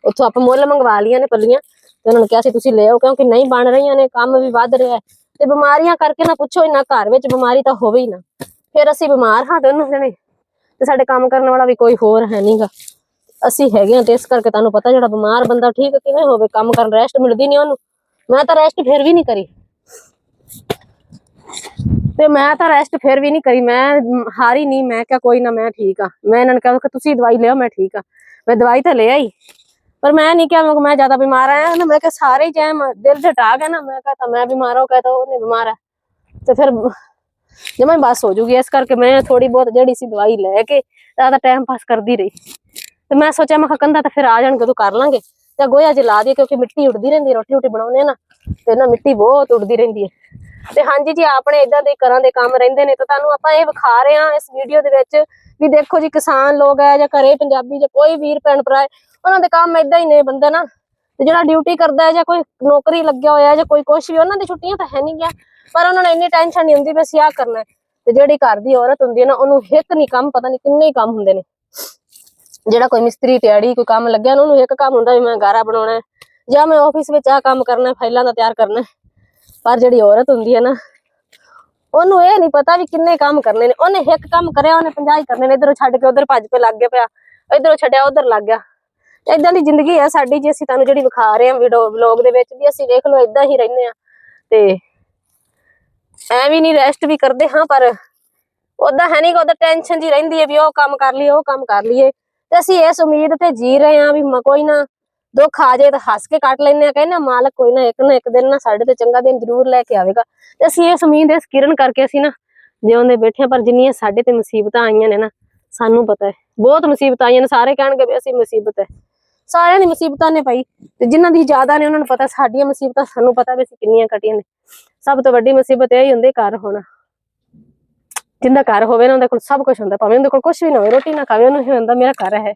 ਉੱਥੋਂ ਆਪਾਂ ਮੁੱਲ ਮੰਗਵਾ ਲੀਆਂ ਨੇ ਪੱਲੀਆਂ। ਤੇ ਉਹਨਾਂ ਨੂੰ ਕਿਹਾ ਸੀ, ਤੁਸੀਂ ਲੈ ਆਓ ਕਿਉਂਕਿ ਨਹੀਂ ਬਣ ਰਹੀਆਂ ਨੇ, ਕੰਮ ਵੀ ਵੱਧ ਰਿਹਾ ਤੇ ਬਿਮਾਰੀਆਂ ਕਰਕੇ ਨਾ ਪੁੱਛੋ, ਇੰਨਾ ਘਰ ਵਿੱਚ ਬਿਮਾਰੀ ਤਾਂ ਹੋਵੇ ਹੀ ਨਾ। ਫਿਰ ਅਸੀਂ ਬਿਮਾਰ ਹਾਂ ਦੋਨੋਂ ਜਣੇ। ਤੇ ਸਾਡੇ ਕੰਮ ਕਰਨ ਵਾਲਾ ਵੀ ਕੋਈ ਹੋਰ ਹੈ ਨਹੀਂਗਾ ਅਸੀਂ ਹੈਗੇ ਹਾਂ ਤੇ ਇਸ ਕਰਕੇ ਤੁਹਾਨੂੰ ਪਤਾ ਜਿਹੜਾ ਬਿਮਾਰ ਬੰਦਾ ਠੀਕ ਕਿਵੇਂ ਹੋਵੇ, ਕੰਮ ਕਰਨ ਰੈਸਟ ਮਿਲਦੀ ਨਹੀਂ ਉਹਨੂੰ। ਮੈਂ ਤਾਂ ਰੈਸਟ ਫਿਰ ਵੀ ਨਹੀਂ ਕਰੀ। ਤੇ ਮੈਂ ਤਾਂ ਰੈਸਟ ਫਿਰ ਵੀ ਨਹੀਂ ਕਰੀ। ਮੈਂ ਹਾਰੀ ਨਹੀਂ ਮੈਂ ਕਿਹਾ ਕੋਈ ਨਾ ਮੈਂ ਠੀਕ ਆ। ਮੈਂ ਇਹਨਾਂ ਨੂੰ ਕਿਹਾ ਕਿ ਤੁਸੀਂ ਦਵਾਈ ਲਿਓ ਮੈਂ ਠੀਕ ਆ। ਮੈਂ ਦਵਾਈ ਤਾਂ ਲੈ ਆਈ, ਪਰ ਮੈਂ ਨਹੀਂ ਕਿਹਾ, ਮੈਂ ਜ਼ਿਆਦਾ ਬਿਮਾਰ ਆ ਨਾ, ਮੈਂ ਕਿਹਾ ਸਾਰੇ ਜੈਮ ਦਿਲ ਤੇ ਟਾ ਗਿਆ ਨਾ। ਮੈਂ ਕਹਾ ਤਾਂ ਮੈਂ ਬਿਮਾਰ ਹੋ ਕਹਤਾ ਉਹ ਨਹੀਂ ਬਿਮਾਰ ਹੈ ਤੇ ਫਿਰ ਜਮਾਂ ਹੀ ਬਸ ਹੋ ਜੂਗੀ, ਇਸ ਕਰਕੇ ਮੈਂ ਥੋੜੀ ਬਹੁਤ ਜਿਹੜੀ ਸੀ ਦਵਾਈ ਲੈ ਕੇ ਜ਼ਿਆਦਾ ਟਾਈਮ ਪਾਸ ਕਰਦੀ ਰਹੀ। ਤੇ ਮੈਂ ਸੋਚਿਆ, ਮੈਂ ਕਿਹਾ ਤਾਂ ਫਿਰ ਆ ਜਾਣਗੇ, ਉਦੋਂ ਕਰ ਲਾਂਗੇ। ਤੇ ਗੋਇਆ ਜਲਾ ਦਈਏ, ਕਿਉਂਕਿ ਮਿੱਟੀ ਉੱਡਦੀ ਰਹਿੰਦੀ ਰੋਟੀ ਰੋਟੀ ਬਣਾਉਂਦੇ ਆ ਨਾ, ਤੇ ਨਾ ਮਿੱਟੀ ਬਹੁਤ ਉੱਡਦੀ ਰਹਿੰਦੀ ਹੈ। ਤੇ ਹਾਂਜੀ ਜੀ, ਆਪਣੇ ਇਦਾਂ ਦੇ ਘਰਾਂ ਦੇ ਕੰਮ ਰਹਿੰਦੇ ਨੇ, ਤਾਂ ਤੁਹਾਨੂੰ ਆਪਾਂ ਇਹ ਵਿਖਾ ਰਹੇ ਹਾਂ ਇਸ ਵੀਡੀਓ ਦੇ ਵਿੱਚ ਵੀ ਦੇਖੋ ਜੀ, ਕਿਸਾਨ ਲੋਕ ਹੈ ਜਾਂ ਘਰੇ ਪੰਜਾਬੀ ਜਾਂ ਕੋਈ ਵੀਰ, ਭੈਣ, ਭਰਾ ਹੈ, ਉਹਨਾਂ ਦੇ ਕੰਮ ਇਦਾਂ ਹੀ ਨੇ ਬੰਦਾ ਨਾ। ਤੇ ਜਿਹੜਾ ਡਿਊਟੀ ਕਰਦਾ ਹੈ ਜਾਂ ਕੋਈ ਨੌਕਰੀ ਲੱਗਿਆ ਹੋਇਆ ਜਾਂ ਕੋਈ ਕੁਛ ਵੀ, ਉਹਨਾਂ ਦੀ ਛੁੱਟੀਆਂ ਤਾਂ ਹੈ ਨਹੀਂ ਗਿਆ। ਪਰ ਉਹਨਾਂ ਨੂੰ ਇੰਨੀ ਟੈਨਸ਼ਨ ਨਹੀਂ ਹੁੰਦੀ ਵੀ ਅਸੀਂ ਆਹ ਕਰਨਾ ਤੇ ਜਿਹੜੀ ਘਰ ਦੀ ਔਰਤ ਹੁੰਦੀ ਹੈ ਨਾ, ਉਹਨੂੰ ਇੱਕ ਨਹੀਂ ਕੰਮ, ਪਤਾ ਨਹੀਂ ਕਿੰਨੇ ਹੀ ਕੰਮ ਹੁੰਦੇ ਨੇ। ਜਿਹੜਾ ਕੋਈ ਮਿਸਤਰੀ ਤਿਆੜੀ ਕੋਈ ਕੰਮ ਲੱਗਿਆ ਨਾ, ਉਹਨੂੰ ਇੱਕ ਕੰਮ ਹੁੰਦਾ ਵੀ ਮੈਂ ਗਾਰਾ ਬਣਾਉਣਾ ਹੈ, ਜਾਂ ਮੈਂ ਆਫਿਸ ਵਿੱਚ ਆਹ ਕੰਮ ਕਰਨਾ ਫਾਈਲਾਂ ਦਾ ਤਿਆਰ ਕਰਨਾ ਪਰ ਜਿਹੜੀ ਔਰਤ ਹੁੰਦੀ ਹੈ ਨਾ, ਉਹਨੂੰ ਇਹ ਨਹੀਂ ਪਤਾ ਵੀ ਕਿੰਨੇ ਕੰਮ ਕਰਨੇ ਨੇ। ਉਹਨੇ ਇੱਕ ਕੰਮ ਕਰਿਆ, ਉਹਨੇ 50 ਹੀ ਕਰਨੇ ਨੇ। ਇਧਰੋਂ ਛੱਡ ਕੇ ਉਧਰ ਭੱਜ ਪੇ ਲੱਗ ਗਿਆ ਪਿਆ, ਇਧਰੋਂ ਛੱਡਿਆ, ਉਧਰ ਲੱਗ ਗਿਆ। ਇਦਾਂ ਦੀ ਜ਼ਿੰਦਗੀ ਹੈ ਸਾਡੀ, ਜੇ ਅਸੀਂ ਤੁਹਾਨੂੰ ਜਿਹੜੀ ਵਿਖਾ ਰਹੇ ਹਾਂ ਵੀਡੀਓ ਵਲੌਗ ਦੇ ਵਿੱਚ, ਵੀ ਅਸੀਂ ਵੇਖ ਲਓ ਇਦਾਂ ਹੀ ਰਹਿੰਦੇ ਆ ਤੇ ਐ ਵੀ ਨਹੀਂ ਰੈਸਟ ਵੀ ਕਰਦੇ, ਹਾਂ ਪਰ ਉਦਾਂ ਹੈ ਨਹੀਂ ਕਿ ਟੈਨਸ਼ਨ ਜੀ ਰਹਿੰਦੀ ਹੈ ਵੀ ਉਹ ਕੰਮ ਕਰ ਲਈਏ, ਉਹ ਕੰਮ ਕਰ ਲਈਏ। ਤੇ ਅਸੀਂ ਇਸ ਉਮੀਦ ਤੇ ਜੀ ਰਹੇ ਹਾਂ ਵੀ ਮ- ਕੋਈ ਨਾ ਦੁੱਖ ਆ ਜਾਏ ਤਾਂ ਹੱਸ ਕੇ ਕੱਟ ਲੈਂਦੇ ਆ ਕਹਿੰਦੇ ਮਾਲਕ ਕੋਈ ਨਾ ਇੱਕ ਨਾ ਇੱਕ ਦਿਨ ਨਾ ਸਾਡੇ ਤੇ ਚੰਗਾ ਦਿਨ ਜ਼ਰੂਰ ਲੈ ਕੇ ਆਵੇਗਾ। ਤੇ ਅਸੀਂ ਇਸ ਉਮੀਦ, ਇਸ ਕਿਰਨ ਕਰਕੇ ਅਸੀਂ ਨਾ ਜਿਉਂਦੇ ਬੈਠੇ ਹਾਂ, ਪਰ ਜਿੰਨੀਆਂ ਸਾਡੇ ਤੇ ਮੁਸੀਬਤਾਂ ਆਈਆਂ ਨੇ ਨਾ, ਸਾਨੂੰ ਪਤਾ ਹੈ। ਬਹੁਤ ਮੁਸੀਬਤਾਂ ਆਈਆਂ ਨੇ, ਸਾਰੇ ਕਹਿਣਗੇ ਵੀ ਅਸੀਂ ਮੁਸੀਬਤ ਹੈ। ਸਾਰਿਆਂ ਦੀ ਮੁਸੀਬਤਾਂ ਨੇ ਭਾਈ, ਤੇ ਜਿਨ੍ਹਾਂ ਦੀ ਜ਼ਿਆਦਾ ਨੇ ਉਹਨਾਂ ਨੂੰ ਪਤਾ, ਸਾਡੀਆਂ ਮੁਸੀਬਤਾਂ ਸਾਨੂੰ ਪਤਾ ਵੀ ਅਸੀਂ ਕਿੰਨੀਆਂ ਕਟੀਆਂ ਨੇ। ਸਭ ਤੋਂ ਵੱਡੀ ਮੁਸੀਬਤ ਇਹ ਹੀ ਹੁੰਦੀ ਘਰ ਹੋਣਾ। ਜਿੰਦਾ ਘਰ ਹੋਵੇ ਨਾ ਉਹਦੇ ਕੋਲ ਸਭ ਕੁਝ ਹੁੰਦਾ, ਭਾਵੇਂ ਉਹਦੇ ਕੋਲ ਕੁਝ ਵੀ ਨਾ ਹੋਵੇ, ਰੋਟੀ ਨਾ ਖਾਵੇ, ਉਹਨੂੰ ਹੀ ਹੁੰਦਾ, ਮੇਰਾ ਘਰ ਹੈ।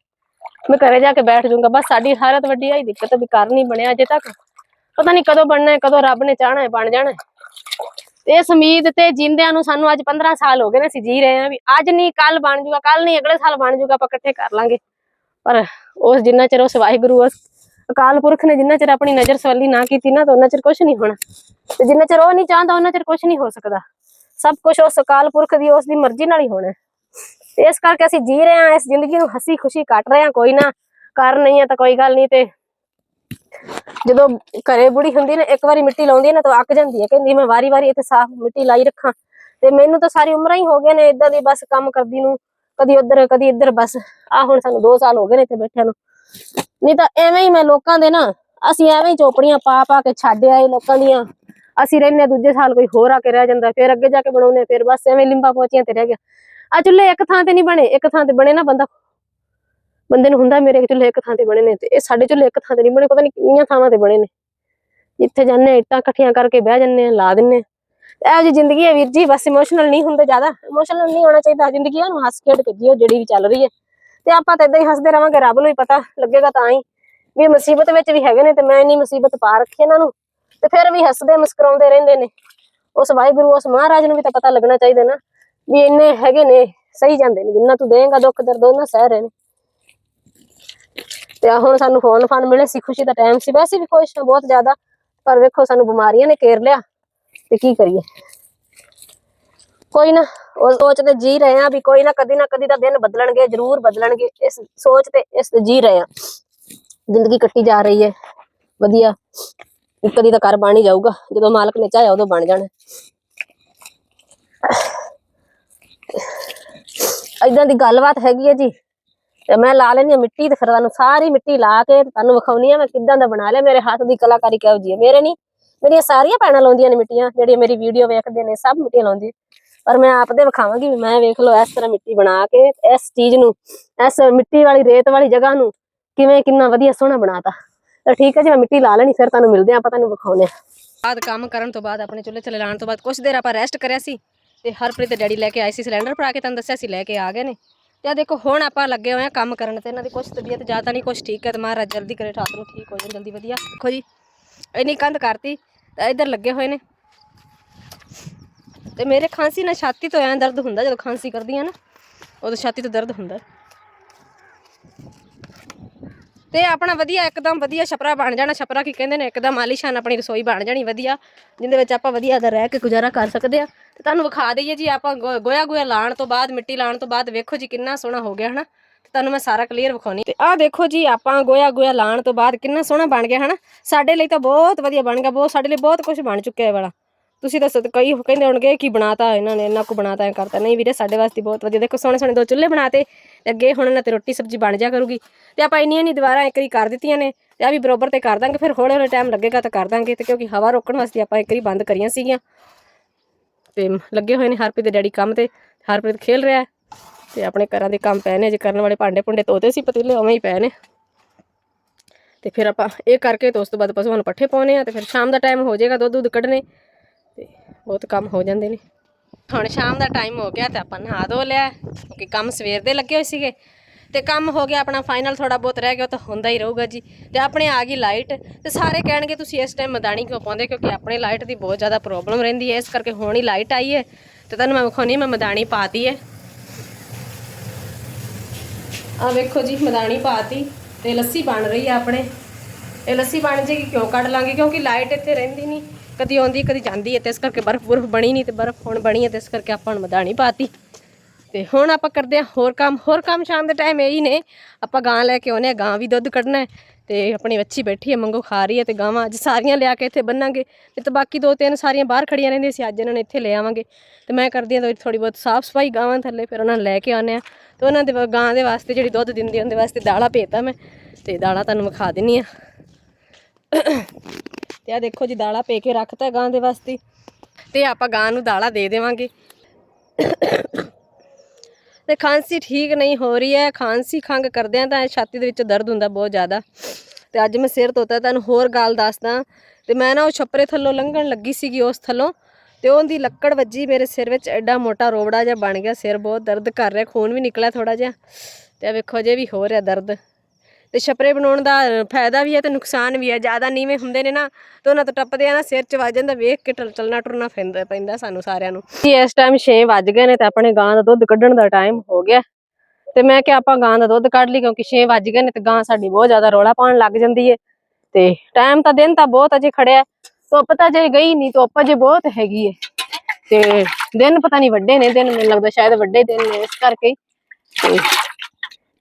ਮੈਂ ਘਰੇ ਜਾ ਕੇ ਬੈਠ ਜਾਊਂਗਾ, ਬਸ ਸਾਡੀ ਹਾਲਤ ਵੱਡੀ ਆਈ ਦਿੱਕਤ ਵੀ ਘਰ ਨਹੀਂ ਬਣਿਆ ਅਜੇ ਤੱਕ। ਪਤਾ ਨਹੀਂ ਕਦੋਂ ਬਣਨਾ ਹੈ, ਕਦੋਂ ਰੱਬ ਨੇ ਚਾਹਣਾ ਹੈ, ਬਣ ਜਾਣਾ ਹੈ। ਤੇ ਇਸ ਉਮੀਦ ਤੇ ਜਿੰਦਿਆਂ ਨੂੰ ਸਾਨੂੰ ਅੱਜ 15 ਸਾਲ ਹੋ ਗਏ ਨੇ, ਅਸੀਂ ਜੀ ਰਹੇ ਹਾਂ ਵੀ ਅੱਜ ਨਹੀਂ ਕੱਲ ਬਣ ਜੂਗਾ ਕੱਲ ਨਹੀਂ, ਅਗਲੇ ਸਾਲ ਬਣ ਜੂਗਾ ਆਪਾਂ ਇਕੱਠੇ ਕਰ ਲਾਂਗੇ। ਪਰ ਉਸ ਜਿੰਨਾ ਚਿਰ ਉਸ ਵਾਹਿਗੁਰੂ ਉਸ ਅਕਾਲ ਪੁਰਖ ਨੇ ਜਿੰਨਾ ਚਿਰ ਆਪਣੀ ਨਜ਼ਰ ਸਵੱਲੀ ਨਾ ਕੀਤੀ ਨਾ, ਤਾਂ ਉਹਨਾਂ ਚਿਰ ਕੁਝ ਨਹੀਂ ਹੋਣਾ। ਤੇ ਜਿੰਨਾ ਚਿਰ ਉਹ ਨਹੀਂ ਚਾਹੁੰਦਾ, ਉਹਨਾਂ ਚਿਰ ਕੁਝ ਨਹੀਂ ਹੋ ਸਕਦਾ। ਸਭ ਕੁਝ ਉਸ ਅਕਾਲ ਪੁਰਖ ਦੀ, ਉਸ ਦੀ ਮਰਜ਼ੀ ਨਾਲ ਹੀ ਹੋਣਾ। ਤੇ ਇਸ ਕਰਕੇ ਅਸੀਂ ਜੀ ਰਹੇ ਹਾਂ, ਇਸ ਜ਼ਿੰਦਗੀ ਨੂੰ ਹਸੀ ਖੁਸ਼ੀ ਕੱਟ ਰਹੇ ਹਾਂ, ਕੋਈ ਨਾ ਕਰ ਨਹੀਂ ਹੈ ਤਾਂ ਕੋਈ ਗੱਲ ਨਹੀਂ। ਤੇ ਜਦੋਂ ਘਰੇ ਬੁੜੀ ਹੁੰਦੀ ਨਾ, ਇੱਕ ਵਾਰੀ ਮਿੱਟੀ ਲਾਉਂਦੀ ਨਾ, ਤਾਂ ਅੱਕ ਜਾਂਦੀ ਹੈ। ਕਹਿੰਦੀ, ਮੈਂ ਵਾਰੀ ਵਾਰੀ ਇੱਥੇ ਸਾਫ਼ ਮਿੱਟੀ ਲਾਈ ਰੱਖਾਂ। ਤੇ ਮੈਨੂੰ ਤਾਂ ਸਾਰੀ ਉਮਰਾਂ ਹੀ ਹੋ ਗਈਆਂ ਨੇ ਇਦਾਂ ਦੀ ਬਸ ਕੰਮ ਕਰਦੀ ਨੂੰ ਕਦੀ ਉਧਰ ਕਦੀ ਇੱਧਰ ਬਸ। ਆ ਹੁਣ ਸਾਨੂੰ 2 ਸਾਲ ਹੋ ਗਏ ਨੇ ਇੱਥੇ ਬੈਠਿਆਂ ਨੂੰ। ਨਹੀਂ ਤਾਂ ਐਵੇਂ ਹੀ ਮੈਂ ਲੋਕਾਂ ਦੇ ਨਾ ਅਸੀਂ ਐਵੇਂ ਹੀ ਚੋਪੜੀਆਂ ਪਾ ਪਾ ਕੇ ਛੱਡ ਆਏ ਲੋਕਾਂ ਦੀਆਂ। ਅਸੀਂ ਰਹਿੰਦੇ ਹਾਂ, ਦੂਜੇ ਸਾਲ ਕੋਈ ਹੋਰ ਆ ਕੇ ਰਹਿ ਜਾਂਦਾ ਫਿਰ ਅੱਗੇ ਜਾ ਕੇ ਬਣਾਉਂਦੇ ਫਿਰ ਬਸ ਐਵੇਂ ਲਿੰਬਾ ਪੋਚੀਆਂ ਤੇ ਰਹਿ ਗਿਆ। ਆ ਚੁੱਲ੍ਹੇ ਇੱਕ ਥਾਂ ਤੇ ਨਹੀਂ ਬਣੇ ਇੱਕ ਥਾਂ ਤੇ ਬਣੇ ਨਾ ਬੰਦਾ। ਬੰਦੇ ਨੂੰ ਹੁੰਦਾ ਮੇਰੇ ਚੁੱਲ੍ਹੇ ਇੱਕ ਥਾਂ ਤੇ ਬਣੇ ਨੇ ਤੇ ਇਹ ਸਾਡੇ ਚੁੱਲ੍ਹੇ ਇੱਕ ਥਾਂ ਤੇ ਨਹੀਂ ਬਣੇ ਪਤਾ ਨਹੀਂ ਕਿੰਨੀਆਂ ਥਾਵਾਂ ਤੇ ਬਣੇ ਨੇ। ਜਿੱਥੇ ਜਾਂਦੇ ਹਾਂ, ਇੱਟਾਂ ਇਕੱਠੀਆਂ ਕਰਕੇ ਬਹਿ ਜੰਨੇ ਲਾ ਦਿੰਨੇ ਆ ਇਹੋ ਜਿਹੀ ਜ਼ਿੰਦਗੀ ਹੈ ਵੀਰ ਜੀ, ਬਸ ਇਮੋਸ਼ਨਲ ਨਹੀਂ ਹੁੰਦੇ ਜ਼ਿਆਦਾ। ਇਮੋਸ਼ਨਲ ਨਹੀਂ ਹੋਣਾ ਚਾਹੀਦਾ, ਜ਼ਿੰਦਗੀ ਨੂੰ ਹੱਸ ਖੇਡ ਕੇ ਜੀਓ, ਜਿਹੜੀ ਵੀ ਚੱਲ ਰਹੀ ਹੈ। ਤੇ ਆਪਾਂ ਤਾਂ ਇਦਾਂ ਹੀ ਹੱਸਦੇ ਰਵਾਂਗੇ ਰੱਬ ਨੂੰ ਹੀ ਪਤਾ ਲੱਗੇਗਾ ਤਾਂ ਹੀ। ਵੀ ਮੁਸੀਬਤ ਵਿੱਚ ਵੀ ਹੈਗੇ ਨੇ ਤੇ ਮੈਂ ਇੰਨੀ ਮੁਸੀਬਤ ਪਾ ਰੱਖੀ ਇਹਨਾਂ ਨੂੰ। ਤੇ ਫਿਰ ਵੀ ਹੱਸਦੇ, ਮੁਸਕਰਾਉਂਦੇ ਰਹਿੰਦੇ ਨੇ। ਉਸ ਵਾਹਿਗੁਰੂ, ਉਸ ਮਹਾਰਾਜ ਨੂੰ ਵੀ ਤਾਂ ਪਤਾ ਲੱਗਣਾ ਚਾਹੀਦਾ ਨਾ, ਵੀ ਇੰਨੇ ਹੈਗੇ ਨੇ, ਸਹੀ ਜਾਂਦੇ ਨੇ। ਜਿੰਨਾ ਤੂੰ ਦੇਂਗਾ, ਦੁੱਖ, ਦਰਦ, ਉਹਨਾਂ ਸਹਿ ਰਹੇ ਨੇ। ਤੇ ਆਹ ਹੁਣ ਸਾਨੂੰ ਫੋਨ ਫਾਨ ਮਿਲੇ ਸੀ, ਖੁਸ਼ੀ ਦਾ ਟਾਈਮ ਸੀ। ਵੈਸੇ ਵੀ ਖੁਸ਼ ਹਾਂ ਬਹੁਤ ਜ਼ਿਆਦਾ, ਪਰ ਵੇਖੋ ਸਾਨੂੰ ਬਿਮਾਰੀਆਂ ਨੇ ਘੇਰ ਲਿਆ। ਤੇ ਕੀ ਕਰੀਏ? ਕੋਈ ਨਾ, ਉਹ ਸੋਚ ਤੇ ਜੀ ਰਹੇ ਆ ਵੀ ਕੋਈ ਨਾ ਕਦੀ ਨਾ ਕਦੀ ਤਾਂ ਦਿਨ ਬਦਲਣਗੇ, ਜ਼ਰੂਰ ਬਦਲਣਗੇ। ਇਸ ਸੋਚ ਤੇ ਇਸ ਤੇ ਜੀ ਰਹੇ ਆ ਜ਼ਿੰਦਗੀ ਕੱਟੀ ਜਾ ਰਹੀ ਹੈ। ਵਧੀਆ। ਕਦੀ ਤਾਂ ਘਰ ਬਣ ਹੀ ਜਾਊਗਾ। ਜਦੋਂ ਮਾਲਕ ਨੇ ਚਾਹਿਆ, ਉਦੋਂ ਬਣ ਜਾਣਾ। ਇਦਾਂ ਦੀ ਗੱਲਬਾਤ ਹੈਗੀ ਹੈ ਜੀ। ਤੇ ਮੈਂ ਲਾ ਲੈਣੀ ਮਿੱਟੀ ਤੇ ਫਿਰ ਤੁਹਾਨੂੰ ਸਾਰੀ ਮਿੱਟੀ ਲਾ ਕੇ ਤੁਹਾਨੂੰ ਵਿਖਾਉਣੀ ਆ ਮੈਂ ਕਿੱਦਾਂ ਦਾ ਬਣਾ ਲਿਆ। ਮੇਰੇ ਹੱਥ ਦੀ ਕਲਾਕਾਰੀ ਕਿਹੋ ਜੀ ਹੈ। ਮੇਰੇ ਨਹੀਂ ਮੇਰੀਆਂ ਸਾਰੀਆਂ ਭੈਣਾਂ ਲਾਉਂਦੀਆਂ ਨੇ ਮਿੱਟੀਆਂ, ਜਿਹੜੀਆਂ ਮੇਰੀ ਵੀਡੀਓ ਵੇਖਦੇ ਨੇ, ਸਭ ਮਿੱਟੀਆਂ ਲਾਉਂਦੀ। ਪਰ ਮੈਂ ਆਪ ਦੇ ਵਿਖਾਵਾਂਗੀ ਵੀ ਮੈਂ ਵੇਖ ਲਓ ਇਸ ਤਰ੍ਹਾਂ ਮਿੱਟੀ ਬਣਾ ਕੇ, ਇਸ ਚੀਜ਼ ਨੂੰ, ਇਸ ਮਿੱਟੀ ਵਾਲੀ, ਰੇਤ ਵਾਲੀ ਜਗ੍ਹਾ ਨੂੰ ਕਿਵੇਂ ਕਿੰਨਾ ਵਧੀਆ ਸੋਹਣਾ ਬਣਾਤਾ। ਤਾਂ ਠੀਕ ਹੈ ਜੀ, ਮੈਂ ਮਿੱਟੀ ਲਾ ਲੈਣੀ, ਫਿਰ ਤੁਹਾਨੂੰ ਮਿਲਦੇ ਆਪਾਂ ਤੁਹਾਨੂੰ ਵਿਖਾਉਨੇ ਆ ਬਾਅਦ ਕੰਮ ਕਰਨ ਤੋਂ ਬਾਅਦ, ਆਪਣੇ ਚੁੱਲ੍ਹੇ ਥੱਲੇ ਲਾਉਣ ਤੋਂ ਬਾਅਦ ਕੁਝ ਦੇਰ ਆਪਾਂ ਰੈਸਟ ਕਰਿਆ ਸੀ ਤੇ ਹਰਪ੍ਰੀਤ ਦੇ ਡੈਡੀ ਲੈ ਕੇ ਆਏ ਸੀ ਸਿਲੰਡਰ ਭਰਾ ਕੇ, ਤੁਹਾਨੂੰ ਦੱਸਿਆ ਸੀ, ਲੈ ਕੇ ਆ ਗਏ ਨੇ। ਤੇ ਆ ਦੇਖੋ, ਹੁਣ ਆਪਾਂ ਲੱਗੇ ਹੋਏ ਆ ਕੰਮ ਕਰਨ ਤੇ, ਇਹਨਾਂ ਦੀ ਕੁਛ ਤਬੀਅਤ ਜ਼ਿਆਦਾ ਨਹੀਂ, ਕੁਛ ਠੀਕ ਹੈ ਤੇ ਮਹਾਰਾਜ ਜਲਦੀ ਕਰੇ, ਰਾਤ ਨੂੰ ਠੀਕ ਹੋ ਜਾਣ, ਜਲਦੀ ਵਧੀਆ। ਦੇਖੋ ਜੀ, ਇੰਨੀ ਕੰਧ ਕਰਤੀ ਇਧਰ ਲੱਗੇ ਹੋਏ ਨੇ। ਤੇ ਮੇਰੇ ਖਾਂਸੀ ਨਾਲ ਛਾਤੀ ਤੋਂ ਐਂ ਦਰਦ ਹੁੰਦਾ, ਜਦੋਂ ਖਾਂਸੀ ਕਰਦੀ ਆ ਨਾ, ਉਦੋਂ ਛਾਤੀ ਤੋਂ ਦਰਦ ਹੁੰਦਾ। ਤੇ ਆਪਣਾ ਵਧੀਆ, ਇੱਕਦਮ ਵਧੀਆ ਛਪਰਾ ਬਣ ਜਾਣਾ। ਛਪਰਾ ਕੀ ਕਹਿੰਦੇ ਨੇ, ਇੱਕਦਮ ਆਲੀਸ਼ਾਨ ਆਪਣੀ ਰਸੋਈ ਬਣ ਜਾਣੀ ਵਧੀਆ ਜਿੰਦੇ ਵਿੱਚ ਆਪਾਂ ਵਧੀਆ ਦਾ ਰਹਿ ਕੇ ਗੁਜ਼ਾਰਾ ਕਰ ਸਕਦੇ ਆ ਤੇ ਤੁਹਾਨੂੰ ਵਿਖਾ ਦਈਏ ਜੀ, ਆਪਾਂ ਗੋ- ਗੋਇਆ ਗੋਇਆ ਲਾਣ ਤੋਂ ਬਾਅਦ, ਮਿੱਟੀ ਲਾਣ ਤੋਂ ਬਾਅਦ ਵੇਖੋ ਜੀ, ਕਿੰਨਾ ਸੋਹਣਾ ਹੋ ਗਿਆ, ਹਨਾ। ਤੁਹਾਨੂੰ ਮੈਂ ਸਾਰਾ ਕਲੀਅਰ ਵਿਖਾਉਣੀ। ਤੇ ਆਹ ਦੇਖੋ ਜੀ, ਆਪਾਂ ਗੋਇਆ ਗੋਇਆ ਲਾਣ ਤੋਂ ਬਾਅਦ ਕਿੰਨਾ ਸੋਹਣਾ ਬਣ ਗਿਆ, ਹਨਾ? ਸਾਡੇ ਲਈ ਤਾਂ ਬਹੁਤ ਵਧੀਆ ਬਣ ਗਿਆ, ਬਹੁਤ, ਸਾਡੇ ਲਈ ਬਹੁਤ ਕੁਝ ਬਣ ਚੁੱਕਿਆ ਇਹ ਵਾਲਾ। ਤੁਸੀਂ ਦੱਸੋ, ਤੇ ਕਈ ਕਹਿੰਦੇ ਹੋਣਗੇ ਕੀ ਬਣਾਤਾ, ਇਹਨਾਂ ਨੇ ਇੰਨਾ ਕੁ ਬਣਾਤਾ ਐ ਕਰਤਾ। ਨਹੀਂ ਵੀਰੇ, ਸਾਡੇ ਵਾਸਤੇ ਬਹੁਤ ਵਧੀਆ। ਦੇਖੋ, ਸੋਹਣੇ ਸੋਹਣੇ ਦੋ ਚੁੱਲ੍ਹੇ ਬਣਾਤੇ, ਤੇ ਅੱਗੇ ਹੁਣ ਇਹਨਾਂ ਤੇ ਰੋਟੀ ਸਬਜ਼ੀ ਬਣ ਜਾ ਕਰੂਗੀ। ਤੇ ਆਪਾਂ ਇੰਨੀਆਂ ਨਹੀਂ ਦੁਬਾਰਾ ਇੱਕ ਵਾਰੀ ਕਰ ਦਿੱਤੀਆਂ ਨੇ, ਤੇ ਆ ਵੀ ਬਰੋਬਰ ਤੇ ਕਰ ਦਾਂਗੇ, ਫਿਰ ਹੌਲੇ ਹੌਲੇ ਟਾਈਮ ਲੱਗੇਗਾ ਤਾਂ ਕਰ ਦਾਂਗੇ। ਤੇ ਕਿਉਂਕਿ ਹਵਾ ਰੋਕਣ ਵਾਸਤੇ ਆਪਾਂ ਇੱਕ ਵਾਰੀ ਬੰਦ ਕਰੀਆਂ ਸੀਗੀਆਂ। ਤੇ ਲੱਗੇ ਹੋਏ ਨੇ ਹਰਪ੍ਰੀਤ ਦੇ ਡੈਡੀ ਕੰਮ ਤੇ। ਹਰਪ੍ਰੀਤ ਖੇਲ ਰਿਹਾ ਤੇ ਆਪਣੇ ਘਰਾਂ ਦੇ ਕੰਮ ਪਏ ਨੇ ਜੇ ਕਰਨ ਵਾਲੇ ਭਾਂਡੇ ਭੁੰਡੇ ਧੋਤੇ ਸੀ, ਪਤੀਲੇ ਉਵੇਂ ਹੀ ਪਏ ਨੇ ਤੇ ਫਿਰ ਆਪਾਂ ਇਹ ਕਰਕੇ ਤੇ ਉਸ ਤੋਂ ਬਾਅਦ ਪਸ਼ੂਆਂ ਨੂੰ ਪੱਠੇ ਪਾਉਣੇ ਆ, ਤੇ ਫਿਰ ਸ਼ਾਮ ਦਾ ਟਾਈਮ ਹੋ ਜਾਏਗਾ ਦੁੱਧ ਦੁੱਧ ਕੱਢਣੇ, ਤੇ ਬਹੁਤ ਕੰਮ ਹੋ ਜਾਂਦੇ ਨੇ। ਹੁਣ ਸ਼ਾਮ ਦਾ ਟਾਈਮ ਹੋ ਗਿਆ ਤੇ ਆਪਾਂ ਨਹਾ ਧੋ ਲਿਆ, ਕਿਉਂਕਿ ਕੰਮ ਸਵੇਰ ਦੇ ਲੱਗੇ ਹੋਏ ਸੀਗੇ। ਤੇ ਕੰਮ ਹੋ ਗਿਆ ਆਪਣਾ ਫਾਈਨਲ ਥੋੜਾ ਬਹੁਤ ਰਹਿ ਗਿਆ, ਉਹ ਤਾਂ ਹੁੰਦਾ ਹੀ ਰਹੂਗਾ ਜੀ। ਤੇ ਆਪਣੇ ਆ ਗਈ ਲਾਈਟ ਤੇ ਸਾਰੇ ਕਹਿਣਗੇ ਤੁਸੀਂ ਇਸ ਟਾਈਮ ਮਦਾਨੀ ਕਿਉਂ ਪਾਉਂਦੇ, ਕਿਉਂਕਿ ਆਪਣੇ ਲਾਈਟ ਦੀ ਬਹੁਤ ਜ਼ਿਆਦਾ ਪ੍ਰੋਬਲਮ ਰਹਿੰਦੀ ਹੈ, ਇਸ ਕਰਕੇ ਹੁਣ ਹੀ ਲਾਈਟ ਆਈ ਹੈ। ਤੇ ਤੁਹਾਨੂੰ ਮੈਂ ਵਿਖਾਉਣੀ ਮੈਂ ਮਦਾਨੀ ਪਾਤੀ ਹੈ। ਆ ਵੇਖੋ ਜੀ ਮਦਾਨੀ ਪਾਤੀ ਤੇ ਲੱਸੀ ਬਣ ਰਹੀ ਆ ਆਪਣੇ। ਇਹ ਲੱਸੀ ਬਣ ਜੇਗੀ, ਕਿਉਂ ਕੱਢ ਲਾਂਗੇ? ਕਿਉਂਕਿ ਲਾਈਟ ਇੱਥੇ ਰਹਿੰਦੀ ਨਹੀਂ। ਕਦੀ ਆਉਂਦੀ, ਕਦੀ ਜਾਂਦੀ ਹੈ, ਤੇ ਇਸ ਕਰਕੇ ਬਰਫ਼ ਬਰਫ਼ ਬਣੀ ਨਹੀਂ ਤੇ ਬਰਫ਼ ਹੁਣ ਬਣੀ ਹੈ ਤੇ ਇਸ ਕਰਕੇ ਆਪਾਂ ਹੁਣ ਮਦਾਨੀ ਪਾਤੀ। ਤੇ ਹੁਣ ਆਪਾਂ ਕਰਦੇ ਹਾਂ ਹੋਰ ਕੰਮ। ਹੋਰ ਕੰਮ ਸ਼ਾਮ ਦੇ ਟਾਈਮ ਇਹੀ ਨੇ। ਆਪਾਂ ਗਾਂ ਲੈ ਕੇ ਆਉਨੇ ਆ ਗਾਂ ਵੀ ਦੁੱਧ ਕੱਢਣਾ ਹੈ। ਤੇ ਆਪਣੀ ਵੱਛੀ ਬੈਠੀ ਹੈ, ਮੰਗੋ ਖਾ ਰਹੀ ਹੈ ਤੇ ਗਾਵਾਂ ਅੱਜ ਸਾਰੀਆਂ ਲਿਆ ਕੇ ਇੱਥੇ ਬੰਨਾਂਗੇ। ਤੇ ਤਾਂ ਬਾਕੀ ਦੋ ਤਿੰਨ ਸਾਰੀਆਂ ਬਾਹਰ ਖੜੀਆਂ ਰਹਿੰਦੀਆਂ ਸੀ, ਅੱਜ ਇਹਨਾਂ ਨੇ ਇੱਥੇ ਲੈ ਆਵਾਂਗੇ। ਤੇ ਮੈਂ ਕਰਦੀ ਹਾਂ ਥੋੜੀ ਬਹੁਤ ਸਾਫ਼ ਸਫ਼ਾਈ ਗਾਵਾਂ ਥੱਲੇ, ਫਿਰ ਉਹਨਾਂ ਨੂੰ ਲੈ ਕੇ ਆਉਂਦੇ ਆ ਤੇ ਉਹਨਾਂ ਦੇ ਵ- ਗਾਂ ਦੇ ਵਾਸਤੇ ਜਿਹੜੀ ਦੁੱਧ ਦਿੰਦੀ ਉਹਦੇ ਵਾਸਤੇ ਦਾਲਾਂ ਭੇਜਤਾ ਮੈਂ। ਤੇ ਦਾਲਾਂ ਤੁਹਾਨੂੰ ਵਿਖਾ ਦਿੰਨੀ ਆ ਤੇ ਆ ਦੇਖੋ ਜੀ, ਦਾਲਾਂ ਪੇ ਕੇ ਰੱਖਤਾ ਗਾਂ ਦੇ ਵਾਸਤੇ। ਤੇ ਆਪਾਂ ਗਾਂ ਨੂੰ ਦਾਲਾਂ ਦੇ ਦੇਵਾਂਗੇ। ਤੇ ਖਾਂਸੀ ਠੀਕ ਨਹੀਂ ਹੋ ਰਹੀ ਹੈ, ਖਾਂਸੀ ਖੰਗ ਕਰਦਿਆਂ ਤਾਂ ਛਾਤੀ ਦੇ ਵਿੱਚ ਦਰਦ ਹੁੰਦਾ ਬਹੁਤ ਜ਼ਿਆਦਾ। ਤੇ ਅੱਜ ਮੈਂ ਸਿਰ ਧੋਤਾ, ਤੁਹਾਨੂੰ ਹੋਰ ਗੱਲ ਦੱਸਦਾ। ਤੇ ਮੈਂ ਨਾ ਉਹ ਛੱਪਰੇ ਥੱਲੋਂ ਲੰਘਣ ਲੱਗੀ ਸੀਗੀ ਉਸ ਥੱਲੋਂ, ਤੇ ਉਹਦੀ ਲੱਕੜ ਵੱਜੀ ਮੇਰੇ ਸਿਰ ਵਿੱਚ, ਐਡਾ ਮੋਟਾ ਰੋਬੜਾ ਜਿਹਾ ਬਣ ਗਿਆ, ਸਿਰ ਬਹੁਤ ਦਰਦ ਕਰ ਰਿਹਾ, ਖੂਨ ਵੀ ਨਿਕਲਿਆ ਥੋੜਾ ਜਿਹਾ। ਤੇ ਆ ਵੇਖੋ ਜੇ ਵੀ ਹੋ ਰਿਹਾ ਦਰਦ। ਤੇ ਛਪਰੇ ਬਣਾਉਣ ਦਾ ਫਾਇਦਾ ਵੀ ਹੈ ਤੇ ਨੁਕਸਾਨ ਵੀ ਹੈ। ਜ਼ਿਆਦਾ ਨੀਵੇਂ ਹੁੰਦੇ ਨੇ ਨਾ ਤੇ ਉਹਨਾਂ ਤੋਂ ਟੱਪਦੇ ਆ ਨਾ ਸਿਰ 'ਚ ਵੱਜ ਜਾਂਦਾ, ਵੇਖ ਕੇ ਚੱਲਣਾ ਟੁਰਨਾ ਪੈਂਦਾ ਪੈਂਦਾ ਸਾਨੂੰ ਸਾਰਿਆਂ ਨੂੰ। ਇਸ ਟਾਈਮ 6 ਵੱਜ ਗਏ ਨੇ ਤੇ ਆਪਣੇ ਗਾਂ ਦਾ ਦੁੱਧ ਕੱਢਣ ਦਾ ਟਾਈਮ ਹੋ ਗਿਆ। ਤੇ ਮੈਂ ਕਿਹਾ ਆਪਾਂ ਗਾਂ ਦਾ ਦੁੱਧ ਕੱਢ ਲਈ ਕਿਉਂਕਿ 6 ਵੱਜ ਗਏ ਨੇ ਤੇ ਗਾਂ ਸਾਡੀ ਬਹੁਤ ਜ਼ਿਆਦਾ ਰੋਲਾ ਪਾਉਣ ਲੱਗ ਜਾਂਦੀ ਏ। ਤੇ ਟਾਈਮ ਤਾਂ ਦਿਨ ਤਾਂ ਬਹੁਤ ਅਜੇ ਖੜਿਆ ਧੁੱਪ ਤਾਂ ਜੇ ਗਈ ਨਹੀਂ ਧੁੱਪ ਅਜੇ ਬਹੁਤ ਹੈਗੀ ਏ। ਤੇ ਦਿਨ ਪਤਾ ਨਹੀਂ ਵੱਡੇ ਨੇ, ਦਿਨ ਮੈਨੂੰ ਲੱਗਦਾ ਸ਼ਾਇਦ ਵੱਡੇ ਦਿਨ ਨੇ ਇਸ ਕਰਕੇ ਤੇ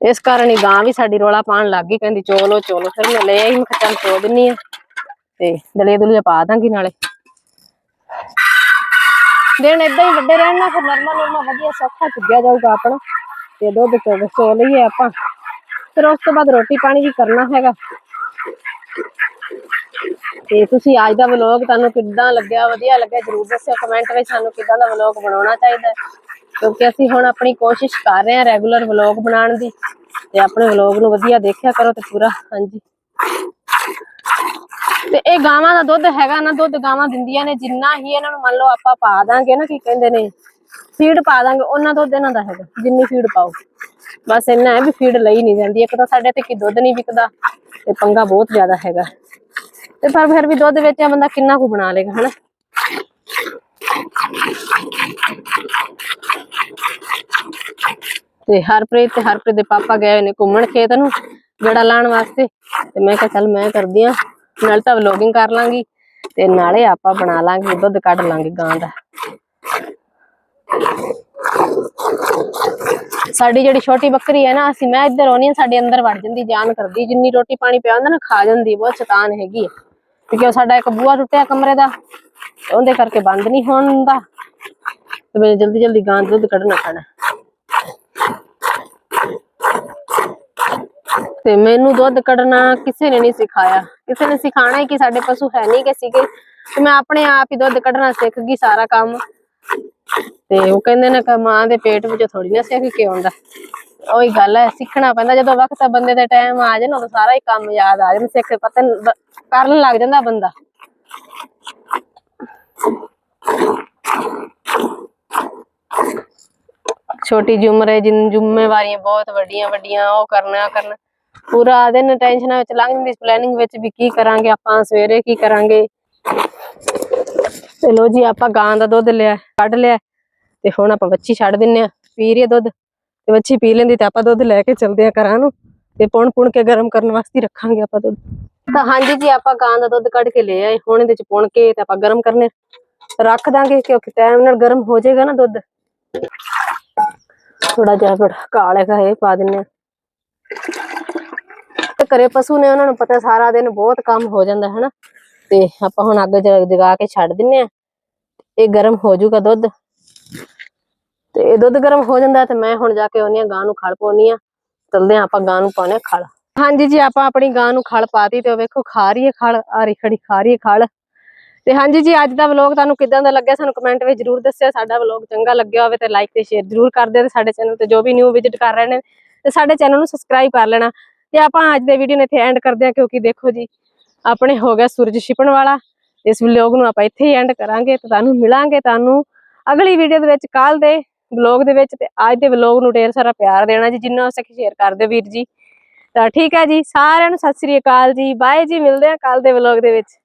ਇਸ ਕਾਰਨ ਹੀ ਗਾਂ ਵੀ ਸਾਡੀ ਰੋਲਾ ਪਾਉਣ ਲੱਗ ਗਈ, ਕਹਿੰਦੀ ਚੋਲੋ ਚੋਲੋ ਫਿਰ ਮੈਂ ਲੈ ਆਈ, ਮੈਂ ਚੱਲ ਚੋ ਦਿੰਨੀ ਆ ਤੇ ਦਲੀਆ ਦੁਲੀਆ ਪਾ ਦਾਂਗੀ ਨਾਲੇ। ਦਿਨ ਇਦਾਂ ਹੀ ਵੱਡੇ ਰਹਿਣ ਨਾਲ ਫਿਰ ਨਰਮਾ ਨਰਮਾ ਵਧੀਆ ਸੌਖਾ ਚੁੱਗਿਆ ਜਾਊਗਾ ਆਪਣਾ ਤੇ ਦੁੱਧ ਚੋ ਚੋ ਲਈਏ ਆਪਾਂ। ਫਿਰ ਉਸ ਤੋਂ ਬਾਅਦ ਰੋਟੀ ਪਾਣੀ ਵੀ ਕਰਨਾ ਹੈਗਾ। ਤੇ ਤੁਸੀਂ ਅੱਜ ਦਾ ਵਲੌਗ ਤੁਹਾਨੂੰ ਕਿੱਦਾਂ ਲੱਗਿਆ? ਵਧੀਆ ਲੱਗਿਆ? ਜਰੂਰ ਦੱਸਿਓ ਕਮੈਂਟ ਵਿੱਚ ਸਾਨੂੰ ਕਿੱਦਾਂ ਦਾ ਵਲੌਗ ਬਣਾਉਣਾ ਚਾਹੀਦਾ ਕਿਉਂਕਿ ਅਸੀਂ ਹੁਣ ਆਪਣੀ ਕੋਸ਼ਿਸ਼ ਕਰ ਰਹੇ ਹਾਂ ਰੈਗੂਲਰ ਵਲੌਗ ਬਣਾਉਣ ਦੀ ਤੇ ਆਪਣੇ ਵਲੌਗ ਨੂੰ ਵਧੀਆ ਦੇਖਿਆ ਕਰੋ ਤੇ ਪੂਰਾ, ਹਾਂਜੀ। ਤੇ ਇਹ ਗਾਵਾਂ ਦਾ ਦੁੱਧ ਹੈਗਾ ਨਾ, ਦੁੱਧ ਗਾਵਾਂ ਦਿੰਦੀਆਂ ਨੇ, ਜਿੰਨਾ ਹੀ ਇਹਨਾਂ ਨੂੰ ਮੰਨ ਲਓ ਆਪਾਂ ਪਾ ਦਾਂਗੇ ਨਾ, ਕੀ ਕਹਿੰਦੇ ਨੇ, ਫੀਡ ਪਾ ਦਾਂਗੇ, ਉਹਨਾਂ ਦੁੱਧ ਇਹਨਾਂ ਦਾ ਹੈਗਾ, ਜਿੰਨੀ ਫੀਡ ਪਾਓ। ਬਸ ਇੰਨਾ ਹੈ ਵੀ ਫੀਡ ਲਈ ਨਹੀਂ ਜਾਂਦੀ, ਇੱਕ ਤਾਂ ਸਾਡੇ ਤੇ ਕੀ ਦੁੱਧ ਨਹੀਂ ਵਿਕਦਾ ਤੇ ਪੰਗਾ ਬਹੁਤ ਜ਼ਿਆਦਾ ਹੈਗਾ। ਤੇ ਪਰ ਫਿਰ ਵੀ ਦੁੱਧ ਵੇਚਿਆ ਬੰਦਾ ਕਿੰਨਾ ਕੁ ਬਣਾ ਲੇਗਾ ਹਨਾ? ਤੇ ਹਰਪ੍ਰੀਤ ਤੇ ਹਰਪ੍ਰੀਤ ਦੇ ਪਾਪਾ ਗਏ ਹੋਏ ਨੇ ਘੁੰਮਣ ਖੇਤ ਨੂੰ ਗੜਾ ਲਾਉਣ ਵਾਸਤੇ। ਤੇ ਮੈਂ ਕਿਹਾ, ਚੱਲ ਮੈਂ ਕਰਦੀ ਆ, ਨਾਲ ਤਾਂ ਵਲੋਗਿੰਗ ਕਰ ਲਾਂਗੀ ਤੇ ਨਾਲੇ ਆਪਾਂ ਬਣਾ ਲਾਂਗੇ, ਦੁੱਧ ਕੱਢ ਲਾਂਗੇ ਗਾਂ ਦਾ। ਸਾਡੀ ਜਿਹੜੀ ਛੋਟੀ ਬੱਕਰੀ ਹੈ ਨਾ, ਅਸੀਂ ਮੈਂ ਇੱਧਰ ਆਉਣੀ ਆ, ਸਾਡੇ ਅੰਦਰ ਵੜ ਜਾਂਦੀ ਜਾਨ ਕਰਦੀ, ਜਿੰਨੀ ਰੋਟੀ ਪਾਣੀ ਪਿਆ ਹੁੰਦਾ ਨਾ, ਖਾ ਜਾਂਦੀ, ਬਹੁਤ ਸ਼ੈਤਾਨ ਹੈਗੀ ਹੈ। ਕਿਉਂਕਿ ਉਹ ਸਾਡਾ ਇੱਕ ਬੂਹਾ ਟੁੱਟਿਆ ਕਮਰੇ ਦਾ, ਤੇ ਉਹਦੇ ਕਰਕੇ ਬੰਦ ਨਹੀਂ ਹੋਣ ਦਾ ਤੇ ਮੈਨੂੰ ਜਲਦੀ ਜਲਦੀ ਗਾਂ ਦਾ ਦੁੱਧ ਕੱਢਣਾ ਪੈਣਾ। ਤੇ ਮੈਨੂੰ ਦੁੱਧ ਕੱਢਣਾ ਕਿਸੇ ਨੇ ਨਹੀਂ ਸਿਖਾਇਆ। ਕਿਸੇ ਨੇ ਸਿਖਾਣਾ ਹੀ ਕਿ ਸਾਡੇ ਪਸ਼ੂ ਹੈ ਨਹੀਂ ਕਿ ਸੀਗੇ। ਤੇ ਮੈਂ ਆਪਣੇ ਆਪ ਹੀ ਦੁੱਧ ਕੱਢਣਾ ਸਿੱਖ ਗਈ ਸਾਰਾ ਕੰਮ। ਤੇ ਉਹ ਕਹਿੰਦੇ ਨੇ ਕਿ ਮਾਂ ਦੇ ਪੇਟ ਵਿੱਚ ਥੋੜੀ ਨਾ ਸਿੱਖ ਕੇ ਆਉਂਦਾ। ਉਹੀ ਗੱਲ ਹੈ, ਸਿੱਖਣਾ ਪੈਂਦਾ। ਜਦੋਂ ਵਕਤ ਬੰਦੇ ਦਾ ਟਾਈਮ ਆ ਜਾਏ ਨਾ, ਉਦੋਂ ਸਾਰਾ ਹੀ ਕੰਮ ਯਾਦ ਆ ਜਾਂਦਾ ਸਿੱਖ ਪਤਾ ਕਰਨ ਲੱਗ ਜਾਂਦਾ ਬੰਦਾ। ਛੋਟੀ ਜਿਹੀ ਉਮਰ ਹੈ, ਜਿੰਨ ਜ਼ਿੰਮੇਵਾਰੀਆਂ ਬਹੁਤ ਵੱਡੀਆਂ ਵੱਡੀਆਂ, ਉਹ ਕਰਨਾ ਕਰਨਾ। ਪੂਰਾ ਦਿਨ ਟੈਨਸ਼ਨਾਂ ਵਿੱਚ ਲੰਘ ਜਾਂਦੀ ਪਲੈਨਿੰਗ ਵਿੱਚ ਵੀ ਕੀ ਕਰਾਂਗੇ, ਆਪਾਂ ਸਵੇਰੇ ਕੀ ਕਰਾਂਗੇ। ਚਲੋ ਜੀ, ਆਪਾਂ ਗਾਂ ਦਾ ਦੁੱਧ ਲਿਆ, ਕੱਢ ਲਿਆ, ਤੇ ਹੁਣ ਆਪਾਂ ਬੱਚੀ ਛੱਡ ਦਿੰਨੇ ਆ, ਪੀ ਰਹੀ ਦੁੱਧ। ਤੇ ਬੱਚੀ ਪੀ ਲੈਂਦੀ ਤੇ ਆਪਾਂ ਦੁੱਧ ਲੈ ਕੇ ਚਲਦੇ ਆ ਘਰਾਂ ਨੂੰ, ਤੇ ਪੁਣ ਪੁਣ ਕੇ ਗਰਮ ਕਰਨ ਵਾਸਤੇ ਰੱਖਾਂਗੇ ਆਪਾਂ ਦੁੱਧ। ਤਾਂ ਹਾਂਜੀ ਜੀ, ਆਪਾਂ ਗਾਂ ਦਾ ਦੁੱਧ ਕੱਢ ਕੇ ਲੈ ਆਏ, ਹੁਣ ਇਹਦੇ ਚ ਪੁਣ ਕੇ ਤੇ ਆਪਾਂ ਗਰਮ ਕਰਨੇ ਰੱਖ ਦਾਂਗੇ, ਕਿਉਂਕਿ ਟਾਈਮ ਨਾਲ ਗਰਮ ਹੋ ਜਾਏਗਾ ਨਾ ਦੁੱਧ। ਥੋੜਾ ਜਿਹਾ ਫਿਰ ਕਾਲੇਗਾ ਇਹ ਪਾ ਦਿੰਨੇ ਆ ਤੇ ਘਰੇ ਪਸ਼ੂ ਨੇ ਉਹਨਾਂ ਨੂੰ ਪਤਾ ਸਾਰਾ ਦਿਨ ਬਹੁਤ ਕੰਮ ਹੋ ਜਾਂਦਾ ਹੈ ਨਾ ਤੇ ਆਪਾਂ ਹੁਣ ਅੱਗ ਜਗਾ ਕੇ ਛੱਡ ਦਿੰਨੇ ਆ ਇਹ ਗਰਮ ਹੋ ਜਾਊਗਾ ਦੁੱਧ। ਤੇ ਇਹ ਦੁੱਧ ਗਰਮ ਹੋ ਜਾਂਦਾ ਤੇ ਮੈਂ ਹੁਣ ਜਾ ਕੇ ਆਉਣੀ ਆ ਗਾਂ ਨੂੰ ਖਲ ਪਾਉਣੀ ਆ ਚਲਦੇ ਆ ਆਪਾਂ ਗਾਂ ਨੂੰ ਪਾਉਣੇ ਖਲ। ਹਾਂਜੀ ਜੀ, ਆਪਾਂ ਆਪਣੀ ਗਾਂ ਨੂੰ ਖਲ ਪਾਤੀ ਤੇ ਉਹ ਵੇਖੋ, ਖਾ ਰਹੀ ਹੈ ਖਲ, ਆ ਰਹੀ ਖੜੀ, ਖਾ ਰਹੀ ਹੈ ਖਲ। ਤੇ ਹਾਂਜੀ ਜੀ, ਅੱਜ ਦਾ ਵਲੌਗ ਤੁਹਾਨੂੰ ਕਿਦਾਂ ਦਾ ਲੱਗਿਆ ਸਾਨੂੰ ਕਮੈਂਟ ਵਿੱਚ ਜਰੂਰ ਦੱਸਿਓ। ਸਾਡਾ ਵਲੌਗ ਚੰਗਾ ਲੱਗਿਆ ਹੋਵੇ ਤੇ ਲਾਈਕ ਤੇ ਸ਼ੇਅਰ ਜਰੂਰ ਕਰ ਦਿਓ ਤੇ ਸਾਡੇ ਚੈਨਲ ਤੇ ਜੋ ਵੀ ਨਿਊ ਵਿਜ਼ਿਟ ਕਰ ਰਹੇ ਨੇ, ਤੇ ਸਾਡੇ ਚੈਨਲ ਨੂੰ ਸਬਸਕ੍ਰਾਈਬ ਕਰ ਲੈਣਾ। ਤੇ ਆਪਾਂ ਅੱਜ ਦੇ ਵੀਡੀਓ ਨੂੰ ਇੱਥੇ ਐਂਡ ਕਰਦੇ ਹਾਂ ਕਿਉਂਕਿ ਦੇਖੋ ਜੀ, ਆਪਣੇ ਹੋ ਗਿਆ ਸੂਰਜ ਛਿਪਣ ਵਾਲਾ। ਇਸ ਵਲੌਗ ਨੂੰ ਆਪਾਂ ਇੱਥੇ ਹੀ ਐਂਡ ਕਰਾਂਗੇ ਤੇ ਤੁਹਾਨੂੰ ਮਿਲਾਂਗੇ ਤੁਹਾਨੂੰ ਅਗਲੀ ਵੀਡੀਓ ਦੇ ਵਿੱਚ ਕੱਲ ਦੇ ਵਲੌਗ ਦੇ ਵਿੱਚ ਤੇ ਅੱਜ ਦੇ ਵਲੌਗ ਨੂੰ ਢੇਰ ਸਾਰਾ ਪਿਆਰ ਦੇਣਾ ਜੀ। ਜਿੰਨਾ ਹੋ ਸਕੇ ਸ਼ੇਅਰ ਕਰ ਦਿਓ ਵੀਰ ਜੀ। ਤਾਂ ਠੀਕ ਹੈ ਜੀ, ਸਾਰਿਆਂ ਨੂੰ ਸਤਿ ਸ੍ਰੀ ਅਕਾਲ ਜੀ। ਬਾਏ ਜੀ, ਮਿਲਦੇ ਆ ਕੱਲ ਦੇ ਵਲੌਗ ਦੇ ਵਿੱਚ।